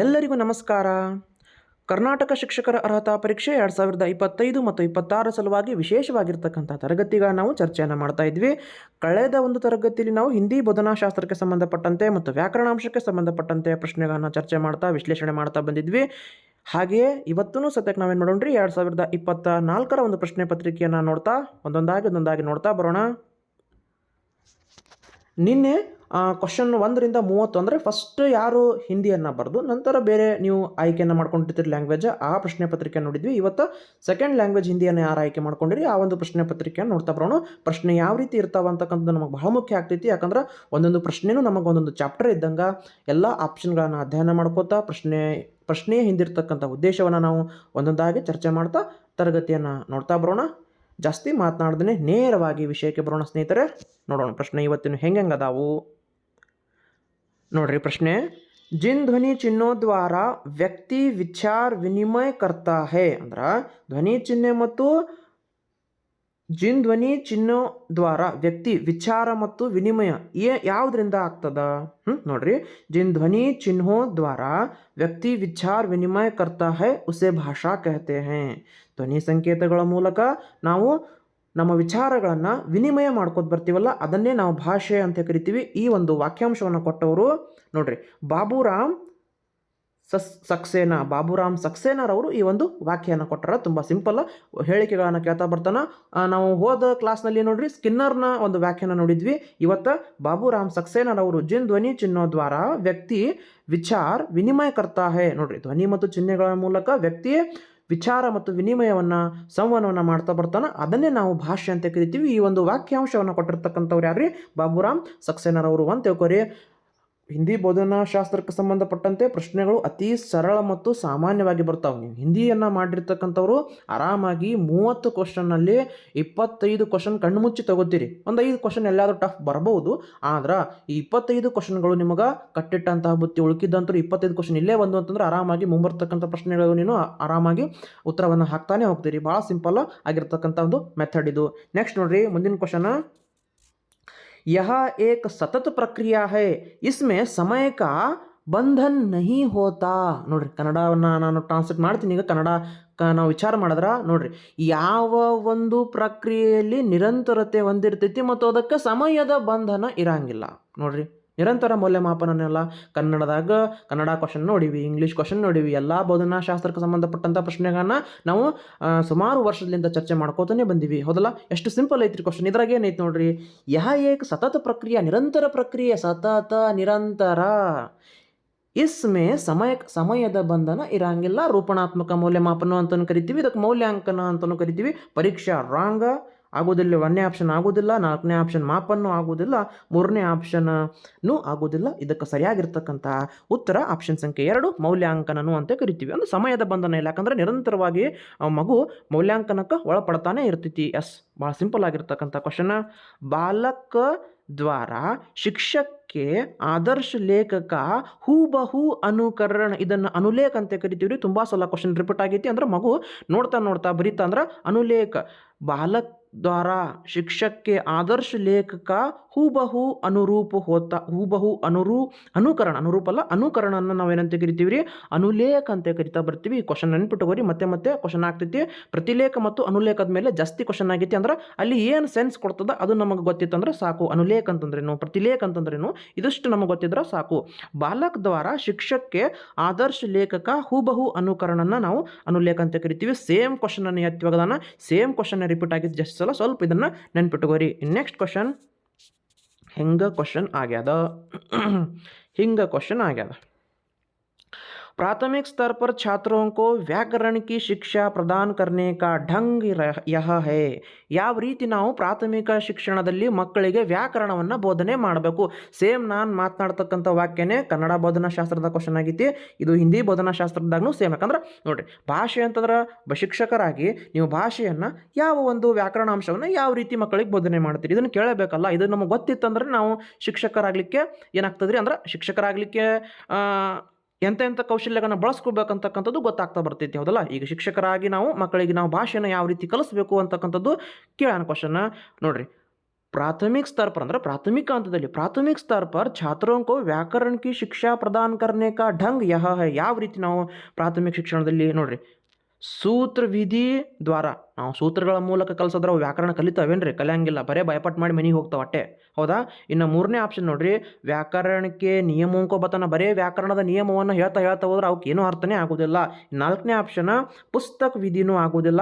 ಎಲ್ಲರಿಗೂ ನಮಸ್ಕಾರ. ಕರ್ನಾಟಕ ಶಿಕ್ಷಕರ ಅರ್ಹತಾ ಪರೀಕ್ಷೆ ಎರಡು ಸಾವಿರದ ಇಪ್ಪತ್ತೈದು ಮತ್ತು ಇಪ್ಪತ್ತಾರು ಸಲುವಾಗಿ ವಿಶೇಷವಾಗಿರ್ತಕ್ಕಂಥ ತರಗತಿಗ ನಾವು ಚರ್ಚೆಯನ್ನು ಮಾಡ್ತಾ ಇದ್ವಿ. ಕಳೆದ ಒಂದು ತರಗತಿಯಲ್ಲಿ ನಾವು ಹಿಂದಿ ಬೋಧನಾಶಾಸ್ತ್ರಕ್ಕೆ ಸಂಬಂಧಪಟ್ಟಂತೆ ಮತ್ತು ವ್ಯಾಕರಣಾಂಶಕ್ಕೆ ಸಂಬಂಧಪಟ್ಟಂತೆ ಪ್ರಶ್ನೆಗಳನ್ನು ಚರ್ಚೆ ಮಾಡ್ತಾ, ವಿಶ್ಲೇಷಣೆ ಮಾಡ್ತಾ ಬಂದಿದ್ವಿ. ಹಾಗೆಯೇ ಇವತ್ತೂ ಸತ್ಯಕ್ಕೆ ನಾವೇನು ಮಾಡೋಣ್ರಿ? ಎರಡು ಸಾವಿರದ ಇಪ್ಪತ್ತ ನಾಲ್ಕರ ಒಂದು ಪ್ರಶ್ನೆ ಪತ್ರಿಕೆಯನ್ನು ನೋಡ್ತಾ, ಒಂದೊಂದಾಗಿ ಒಂದೊಂದಾಗಿ ನೋಡ್ತಾ ಬರೋಣ. ನಿನ್ನೆ ಕ್ವಶನ್ ಒಂದರಿಂದ ಮೂವತ್ತು ಅಂದರೆ ಫಸ್ಟ್ ಯಾರು ಹಿಂದಿಯನ್ನು ಬರೆದು, ನಂತರ ಬೇರೆ ನೀವು ಆಯ್ಕೆಯನ್ನು ಮಾಡ್ಕೊಂಡಿರ್ತೀರಿ ಲ್ಯಾಂಗ್ವೇಜ್ ಆ ಪ್ರಶ್ನೆ ಪತ್ರಿಕೆ ನೋಡಿದ್ವಿ. ಇವತ್ತು ಸೆಕೆಂಡ್ ಲ್ಯಾಂಗ್ವೇಜ್ ಹಿಂದಿಯನ್ನು ಯಾರು ಆಯ್ಕೆ ಮಾಡ್ಕೊಂಡಿರಿ, ಆ ಒಂದು ಪ್ರಶ್ನೆ ಪತ್ರಿಕೆಯನ್ನು ನೋಡ್ತಾ ಬರೋಣ. ಪ್ರಶ್ನೆ ಯಾವ ರೀತಿ ಇರ್ತಾವ ಅಂತಕ್ಕಂಥದ್ದು ನಮಗೆ ಬಹಳ ಮುಖ್ಯ ಆಗ್ತೈತಿ. ಯಾಕಂದ್ರೆ ಒಂದೊಂದು ಪ್ರಶ್ನೆನೂ ನಮಗೆ ಒಂದೊಂದು ಚಾಪ್ಟರ್ ಇದ್ದಂಗೆ ಎಲ್ಲ ಆಪ್ಷನ್ಗಳನ್ನು ಅಧ್ಯಯನ ಮಾಡ್ಕೋತಾ ಪ್ರಶ್ನೆ, ಪ್ರಶ್ನೆಯ ಹಿಂದಿರ್ತಕ್ಕಂಥ ಉದ್ದೇಶವನ್ನು ನಾವು ಒಂದೊಂದಾಗಿ ಚರ್ಚೆ ಮಾಡ್ತಾ ತರಗತಿಯನ್ನು ನೋಡ್ತಾ ಬರೋಣ. ಜಾಸ್ತಿ ಮಾತನಾಡ್ದೇ ನೇರವಾಗಿ ವಿಷಯಕ್ಕೆ ಬರೋಣ ಸ್ನೇಹಿತರೆ. ನೋಡೋಣ ಪ್ರಶ್ನೆ ಇವತ್ತಿನ ಹೆಂಗೆ ಅದಾವು. ನೋಡ್ರಿ ಪ್ರಶ್ನೆ. ಜಿನ್ ಧ್ವನಿ ಚಿಹ್ನೋ ದ್ವಾರ ವ್ಯಕ್ತಿ ವಿಚಾರ ವಿನಿಮಯ ಕರ್ತಾ ಹೇ ಅಂದ್ರೆ ಧ್ವನಿ ಚಿಹ್ನೆ ಮತ್ತು ಜಿನ್ ಧ್ವನಿ ಚಿಹ್ನೋ ದ್ವಾರ ವ್ಯಕ್ತಿ ವಿಚಾರ ಮತ್ತು ವಿನಿಮಯ ಏ ಯಾವುದರಿಂದ ಆಗ್ತದ? ಹ್ಞೂ ನೋಡ್ರಿ. ಜಿನ್ ಧ್ವನಿ ಚಿಹ್ನೋ ದ್ವಾರ ವ್ಯಕ್ತಿ ವಿಚಾರ ವಿನಿಮಯ ಕರ್ತಾ ಹೇ ಉಸೆ ಭಾಷಾ ಕಹತೆ ಹೇ. ಧ್ವನಿ ಸಂಕೇತಗಳ ಮೂಲಕ ನಾವು ನಮ್ಮ ವಿಚಾರಗಳನ್ನು ವಿನಿಮಯ ಮಾಡ್ಕೊತ ಬರ್ತೀವಲ್ಲ, ಅದನ್ನೇ ನಾವು ಭಾಷೆ ಅಂತ ಕರಿತೀವಿ. ಈ ಒಂದು ವಾಕ್ಯಾಂಶವನ್ನು ಕೊಟ್ಟವರು ನೋಡ್ರಿ, ಬಾಬುರಾಮ್ ಸಸ್, ಸಕ್ಸೇನಾ, ಬಾಬುರಾಮ್ ಸಕ್ಸೇನಾರವರು ಈ ಒಂದು ವಾಕ್ಯನ ಕೊಟ್ಟರ. ತುಂಬ ಸಿಂಪಲ್ ಹೇಳಿಕೆಗಳನ್ನು ಕೇಳ್ತಾ ಬರ್ತಾನೆ. ನಾವು ಹೋದ ಕ್ಲಾಸ್ನಲ್ಲಿ ನೋಡ್ರಿ, ಸ್ಕಿನ್ನರ್ನ ಒಂದು ವ್ಯಾಖ್ಯಾನ ನೋಡಿದ್ವಿ. ಇವತ್ತು ಬಾಬುರಾಮ್ ಸಕ್ಸೇನಾರವರು ಜಿನ್, ಧ್ವನಿ ಚಿಹ್ನೋ ದ್ವಾರ ವ್ಯಕ್ತಿ, ವಿಚಾರ ವಿನಿಮಯ ಕರ್ತಾ ಹೇ ನೋಡ್ರಿ. ಧ್ವನಿ ಮತ್ತು ಚಿಹ್ನೆಗಳ ಮೂಲಕ ವ್ಯಕ್ತಿ ವಿಚಾರ ಮತ್ತು ವಿನಿಮಯವನ್ನು ಸಂವಹನವನ್ನು ಮಾಡ್ತಾ ಬರ್ತಾನೆ. ಅದನ್ನೇ ನಾವು ಭಾಷೆ ಅಂತ ಕರಿತೀವಿ. ಈ ಒಂದು ವಾಕ್ಯಾಂಶವನ್ನು ಕೊಟ್ಟಿರ್ತಕ್ಕಂಥವ್ರು ಯಾರ್ರಿ? ಬಾಬುರಾಮ್ ಸಕ್ಸೇನರವರು ಅಂತ ತಿಳ್ಕೊರಿ. ಹಿಂದಿ ಬೋಧನಾ ಶಾಸ್ತ್ರಕ್ಕೆ ಸಂಬಂಧಪಟ್ಟಂತೆ ಪ್ರಶ್ನೆಗಳು ಅತಿ ಸರಳ ಮತ್ತು ಸಾಮಾನ್ಯವಾಗಿ ಬರ್ತಾವೆ. ನೀವು ಹಿಂದಿಯನ್ನು ಮಾಡಿರ್ತಕ್ಕಂಥವ್ರು ಆರಾಮಾಗಿ ಮೂವತ್ತು ಕ್ವಶನ್ನಲ್ಲಿ ಇಪ್ಪತ್ತೈದು ಕ್ವಶನ್ ಕಣ್ಮುಚ್ಚಿ ತಗೋತೀರಿ. ಒಂದು ಐದು ಕ್ವಶನ್ ಎಲ್ಲಾದರೂ ಟಫ್ ಬರಬಹುದು ಆದ್ರೆ ಈ ಇಪ್ಪತ್ತೈದು ಕ್ವಶನ್ಗಳು ನಿಮಗೆ ಕಟ್ಟಿಟ್ಟಂತಹ ಬುತ್ತಿ ಉಳುಕಿದ್ದಂತೂ ಇಪ್ಪತ್ತೈದು ಕ್ವಶನ್ ಇಲ್ಲೇ ಬಂದು ಅಂತಂದ್ರೆ ಆರಾಮಾಗಿ ಮುಂಬರ್ತಕ್ಕಂಥ ಪ್ರಶ್ನೆಗಳು ನೀನು ಆರಾಮಾಗಿ ಉತ್ತರವನ್ನು ಹಾಕ್ತಾನೆ ಹೋಗ್ತೀರಿ. ಭಾಳ ಸಿಂಪಲ್ ಆಗಿರ್ತಕ್ಕಂಥ ಒಂದು ಮೆಥಡ್ ಇದು. ನೆಕ್ಸ್ಟ್ ನೋಡ್ರಿ, ಮುಂದಿನ ಕ್ವಶನ್ यह एक सतत प्रक्रिया है इसमें समय का ಬಂಧನ್ ನಹಿ ಹೋತಾ ನೋಡ್ರಿ ಕನ್ನಡವನ್ನು ನಾನು ಟ್ರಾನ್ಸ್ಲೇಟ್ ಮಾಡ್ತೀನಿ ಈಗ ಕನ್ನಡ ಕ ನಾವು ವಿಚಾರ ಮಾಡಿದ್ರೆ ನೋಡ್ರಿ ಯಾವ ಒಂದು ಪ್ರಕ್ರಿಯೆಯಲ್ಲಿ ನಿರಂತರತೆ ಹೊಂದಿರ್ತೈತಿ ಮತ್ತು ಅದಕ್ಕೆ ಸಮಯದ ಬಂಧನ ಇರಂಗಿಲ್ಲ ನೋಡ್ರಿ ನಿರಂತರ ಮೌಲ್ಯಮಾಪನನೆಲ್ಲ ಕನ್ನಡದಾಗ ಕನ್ನಡ ಕ್ವಶನ್ ನೋಡಿವಿ ಇಂಗ್ಲೀಷ್ ಕ್ವಶನ್ ನೋಡಿವಿ, ಎಲ್ಲ ಬೋಧನಾಶಾಸ್ತ್ರಕ್ಕೆ ಸಂಬಂಧಪಟ್ಟಂಥ ಪ್ರಶ್ನೆಗಳನ್ನ ನಾವು ಸುಮಾರು ವರ್ಷದಿಂದ ಚರ್ಚೆ ಮಾಡ್ಕೋತಾನೆ ಬಂದಿವಿ. ಹೌದಲ್ಲ? ಎಷ್ಟು ಸಿಂಪಲ್ ಐತ್ರಿ ಕ್ವಶನ್ ಇದ್ರಾಗ ಏನೈತಿ ನೋಡ್ರಿ? ಯಹ ಏಕ ಸತತ ಪ್ರಕ್ರಿಯೆ, ನಿರಂತರ ಪ್ರಕ್ರಿಯೆ, ಸತತ, ನಿರಂತರ. ಇಸ್ಮೆ ಸಮಯ, ಸಮಯದ ಬಂಧನ ಇರಂಗಿಲ್ಲ. ರೂಪಣಾತ್ಮಕ ಮೌಲ್ಯಮಾಪನ ಅಂತಲೂ ಕರಿತೀವಿ ಇದಕ್ಕೆ ಮೌಲ್ಯಾಂಕನ ಅಂತಲೂ ಕರಿತೀವಿ. ಪರೀಕ್ಷಾ ರಾಂಗ ಆಗೋದಿಲ್ಲ ಒಂದನೇ ಆಪ್ಷನ್ ಆಗೋದಿಲ್ಲ ನಾಲ್ಕನೇ ಆಪ್ಷನ್ ಮಾಪನ್ನು ಆಗೋದಿಲ್ಲ ಮೂರನೇ ಆಪ್ಷನ್ನು ಆಗೋದಿಲ್ಲ ಇದಕ್ಕೆ ಸರಿಯಾಗಿರ್ತಕ್ಕಂಥ ಉತ್ತರ ಆಪ್ಷನ್ ಸಂಖ್ಯೆ ಎರಡು, ಮೌಲ್ಯಾಂಕನನು ಅಂತ ಕರಿತೀವಿ. ಒಂದು ಸಮಯದ ಬಂಧನ ಇಲ್ಲ, ಯಾಕಂದ್ರೆ ನಿರಂತರವಾಗಿ ಮಗು ಮೌಲ್ಯಾಂಕನಕ್ಕೆ ಒಳಪಡ್ತಾನೆ ಇರ್ತೈತಿ. ಎಸ್, ಭಾಳ ಸಿಂಪಲ್ ಆಗಿರ್ತಕ್ಕಂಥ ಕ್ವಶನ ಬಾಲಕ ದ್ವಾರ ಶಿಕ್ಷಕ್ಕೆ ಆದರ್ಶ ಲೇಖಕ ಹೂಬಹು ಅನುಕರಣ. ಇದನ್ನು ಅನುಲೇಖ ಅಂತ ಕರಿತೀವಿ ರೀ. ತುಂಬ ಸಲ ಕ್ವಶನ್ ರಿಪೀಟ್ ಆಗೈತಿ. ಅಂದ್ರೆ ಮಗು ನೋಡ್ತಾ ನೋಡ್ತಾ ಬರೀತಾ ಅಂದ್ರೆ ಅನುಲೇಖ. ಬಾಲಕ್ ದ್ವಾರ ಶಿಕ್ಷಕ್ಕೆ ಆದರ್ಶ ಲೇಖಕ ಹೂಬಹು ಅನುರೂಪ ಹೋತ, ಹೂಬಹು ಅನುರೂ, ಅನುಕರಣ, ಅನುರೂಪ ಅಲ್ಲ, ಅನುಕರಣನ ನಾವೇನಂತ ಕರಿತೀವಿ ರೀ ಅನುಲೇಖ ಅಂತ ಕರಿತಾ ಬರ್ತೀವಿ. ಕ್ವಶನ್ ನೆನ್ಪಿಟ್ಟುಕೋರಿ ಮತ್ತೆ ಮತ್ತೆ ಕ್ವಶನ್ ಆಗ್ತೈತಿ. ಪ್ರತಿಲೇಖ ಮತ್ತು ಅನುಲೇಖದ ಮೇಲೆ ಜಾಸ್ತಿ ಕ್ವಶನ್ ಆಗೈತಿ ಅಂದ್ರೆ ಅಲ್ಲಿ ಏನು ಸೆನ್ಸ್ ಕೊಡ್ತದ ಅದು ನಮಗೆ ಗೊತ್ತಿತ್ತಂದ್ರೆ ಸಾಕು. ಅನುಲೇಖ ಅಂತಂದ್ರೇನು? ಪ್ರತಿಲೇಖ ಅಂತಂದ್ರೇನು? ಇದಿಷ್ಟು ನಮಗೆ ಗೊತ್ತಿದ್ರೆ ಸಾಕು. ಬಾಲಕ ದ್ವಾರ ಶಿಕ್ಷಕಕ್ಕೆ ಆದರ್ಶ ಲೇಖಕ ಹೂಬಹು ಅನುಕರಣನ ನಾವು ಅನುಲೇಖ ಅಂತ ಕರಿತೀವಿ. ಸೇಮ್ ಕ್ವಶನ್ ಅನ್ನು ಎತ್ತಿವಾಗದಾನ ಸೇಮ್ ಕ್ವಶನ್ ರಿಪೀಟ್ ಆಗಿದ್ದು ಜಸ್ಟ್ ಸಲ ಸ್ವಲ್ಪ ಇದನ್ನು ನೆನ್ಪಿಟ್ಟುಕೋರಿ ನೆಕ್ಸ್ಟ್ ಕ್ವಶನ್ ಹೆಂಗೆ ಕ್ವಶನ್ ಆಗ್ಯದ. ಹಿಂಗೆ ಕ್ವಶನ್ ಆಗ್ಯದ. प्राथमिक स्तर पर छात्रों को व्याकरण की शिक्षा प्रदान करने का ढंग रह- यह है ಯಾವ ರೀತಿ ನಾವು ಪ್ರಾಥಮಿಕ ಶಿಕ್ಷಣದಲ್ಲಿ ಮಕ್ಕಳಿಗೆ ವ್ಯಾಕರಣವನ್ನು ಬೋಧನೆ ಮಾಡಬೇಕು ಸೇಮ್ ನಾನು ಮಾತನಾಡ್ತಕ್ಕಂಥ ವಾಕ್ಯನೇ ಕನ್ನಡ ಬೋಧನಾಶಾಸ್ತ್ರದ ಕ್ವಶನ್ ಆಗೈತಿ ಇದು ಹಿಂದಿ ಬೋಧನಾಶಾಸ್ತ್ರದಾಗೂ ಸೇಮ್ ಯಾಕಂದ್ರೆ ನೋಡ್ರಿ ಭಾಷೆ ಅಂತಂದ್ರೆ ಒಬ್ಬ ಶಿಕ್ಷಕರಾಗಿ ನೀವು ಭಾಷೆಯನ್ನು ಯಾವ ಒಂದು ವ್ಯಾಕರಣಾಂಶವನ್ನು ಯಾವ ರೀತಿ ಮಕ್ಕಳಿಗೆ ಬೋಧನೆ ಮಾಡ್ತೀರಿ ಇದನ್ನು ಕೇಳಬೇಕಲ್ಲ ಇದು ನಮಗೆ ಗೊತ್ತಿತ್ತಂದ್ರೆ ನಾವು ಶಿಕ್ಷಕರಾಗಲಿಕ್ಕೆ ಏನಾಗ್ತದ್ರಿ ಅಂದ್ರೆ ಶಿಕ್ಷಕರಾಗಲಿಕ್ಕೆ ಎಂಥ ಎಂಥ ಕೌಶಲ್ಯಗಳನ್ನ ಬಳಸ್ಕೋಬೇಕಂತಕ್ಕಂಥದ್ದು ಗೊತ್ತಾಗ್ತಾ ಬರ್ತೈತಿ ಹೌದಲ್ಲ? ಈಗ ಶಿಕ್ಷಕರಾಗಿ ನಾವು, ಮಕ್ಕಳಿಗೆ ನಾವು ಭಾಷೆನ ಯಾವ ರೀತಿ ಕಲಿಸ್ಬೇಕು ಅಂತಕ್ಕಂಥದ್ದು ಕೇಳೋಣ ಕ್ವಶನ್ ನೋಡ್ರಿ, ಪ್ರಾಥಮಿಕ ಸ್ತರ ಪರ್ ಅಂದ್ರೆ ಪ್ರಾಥಮಿಕ ಹಂತದಲ್ಲಿ, ಪ್ರಾಥಮಿಕ ಸ್ತರ ಪರ್ छात्रों ವ್ಯಾಕರಣಕ್ಕೆ ಶಿಕ್ಷಾ ಪ್ರದಾನ ಕಾರನೆ प्रदान करने का ಯಾವ ರೀತಿ ನಾವು ಪ್ರಾಥಮಿಕ ಶಿಕ್ಷಣದಲ್ಲಿ ನೋಡ್ರಿ, ಸೂತ್ರ ವಿಧಿ ದ್ವಾರ. ನಾವು ಸೂತ್ರಗಳ ಮೂಲಕ ಕಲಿಸಿದ್ರೆ ಅವು ವ್ಯಾಕರಣ ಕಲಿತಾವೇನ್ರಿ? ಕಲಿಯಂಗಿಲ್ಲ. ಬರೇ ಭಯಪಟ್ಟು ಮಾಡಿ ಮನೆಗೆ ಹೋಗ್ತಾವೆ ಅಟ್ಟೆ. ಹೌದಾ? ಇನ್ನು ಮೂರನೇ ಆಪ್ಷನ್ ನೋಡ್ರಿ. ವ್ಯಾಕರಣಕ್ಕೆ ನಿಯಮಂಕೋ ಬತನ ಬರೇ ವ್ಯಾಕರಣದ ನಿಯಮವನ್ನು ಹೇಳ್ತಾ ಹೇಳ್ತಾ ಹೋದ್ರೆ ಅವಕ್ಕೆ ಏನೂ ಅರ್ಥನೇ ಆಗೋದಿಲ್ಲ. ನಾಲ್ಕನೇ ಆಪ್ಷನ್ ಪುಸ್ತಕ ವಿಧಿನೂ ಆಗೋದಿಲ್ಲ.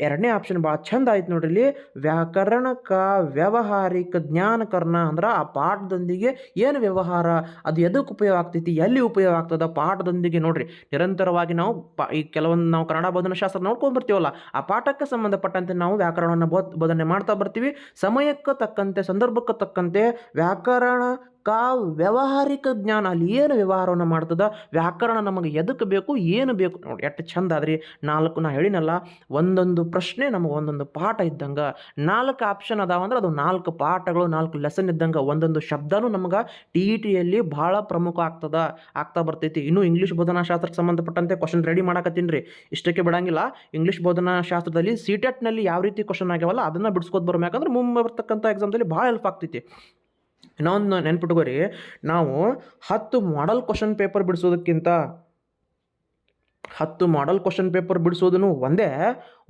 ಎರಡನೇ ಆಪ್ಷನ್ ಭಾಳ ಚಂದ ಆಯ್ತು ನೋಡ್ರಿ ಇಲ್ಲಿ. ವ್ಯಾಕರಣಕ ವ್ಯಾವಹಾರಿಕ ಜ್ಞಾನಕರ್ಣ ಅಂದ್ರೆ ಆ ಪಾಠದೊಂದಿಗೆ ಏನು ವ್ಯವಹಾರ? ಅದು ಎದಕ್ಕೆ ಉಪಯೋಗ ಆಗ್ತೈತಿ? ಎಲ್ಲಿ ಉಪಯೋಗ ಆಗ್ತದ? ಪಾಠದೊಂದಿಗೆ ನೋಡ್ರಿ. ನಿರಂತರವಾಗಿ ನಾವು ಪಾ ಈ ಕೆಲವೊಂದು ನಾವು ಕನ್ನಡ ಬೋಧನಾ ಶಾಸ್ತ್ರ ನೋಡ್ಕೊಂಡು ಬರ್ತೀವಲ್ಲ, ಆ ಪಾಠಕ್ಕೆ ಸಂಬಂಧಪಟ್ಟಂತೆ ನಾವು ವ್ಯಾಕರಣವನ್ನು ಬೋಧ್ ಬೋಧನೆ ಮಾಡ್ತಾ ಬರ್ತೀವಿ. ಸಮಯಕ್ಕೆ ತಕ್ಕಂತೆ ಸಂದರ್ಭಕ್ಕೆ ತಕ್ಕಂತೆ ವ್ಯಾಕರಣ ಕಾ ವ್ಯಾವಹಾರಿಕ ಜ್ಞಾನ, ಅಲ್ಲಿ ಏನು ವ್ಯವಹಾರವನ್ನು ಮಾಡ್ತದ, ವ್ಯಾಕರಣ ನಮಗೆ ಎದಕ್ಕೆ ಬೇಕು, ಏನು ಬೇಕು, ನೋಡಿ ಎಷ್ಟು ಚಂದ ಆದ್ರಿ. ನಾಲ್ಕು ನಾ ಹೇಳಿನಲ್ಲ, ಒಂದೊಂದು ಪ್ರಶ್ನೆ ನಮಗೆ ಒಂದೊಂದು ಪಾಠ ಇದ್ದಂಗೆ, ನಾಲ್ಕು ಆಪ್ಷನ್ ಅದಾವ ಅಂದ್ರೆ ಅದು ನಾಲ್ಕು ಪಾಠಗಳು, ನಾಲ್ಕು ಲೆಸನ್ ಇದ್ದಂಗೆ ಒಂದೊಂದು ಶಬ್ದನೂ ನಮಗೆ ಟಿ ಇ ಟಿಯಲ್ಲಿ ಭಾಳ ಪ್ರಮುಖ ಆಗ್ತದ, ಆಗ್ತಾ ಬರ್ತೈತಿ. ಇನ್ನು ಇಂಗ್ಲೀಷ್ ಬೋಧನಾ ಶಾಸ್ತ್ರಕ್ಕೆ ಸಂಬಂಧಪಟ್ಟಂತೆ ಕ್ವಶನ್ ರೆಡಿ ಮಾಡಾಕತ್ತೀನಿ ರೀ. ಇಷ್ಟಕ್ಕೆ ಬಿಡಂಗಿಲ್ಲ ಇಂಗ್ಲೀಷ್ ಬೋಧನಾ ಶಾಸ್ತ್ರದಲ್ಲಿ ಸಿ ಟೆಟ್ನಲ್ಲಿ ಯಾವ ರೀತಿ ಕ್ವಶನ್ ಆಗ್ಯಾವಲ್ಲ, ಅದನ್ನು ಬಿಡಿಸ್ಕೋದು ಬರ್ಬೇಕಂದ್ರೆ ಮುಂಬರ್ತಕ್ಕಂಥ ಎಕ್ಸಾಮ್ದಲ್ಲಿ ಭಾಳ ಹೆಲ್ಪ್ ಆಗ್ತೈತಿ. ಇನ್ನೊಂದು ನೆನ್ಪಿಟ್ಕೋರಿ, ನಾವು ಹತ್ತು ಮಾಡಲ್ ಕ್ವಶನ್ ಪೇಪರ್ ಬಿಡಿಸೋದಕ್ಕಿಂತ ಹತ್ತು ಮಾಡಲ್ ಕ್ವಶನ್ ಪೇಪರ್ ಬಿಡಿಸೋದನ್ನು ಒಂದೇ,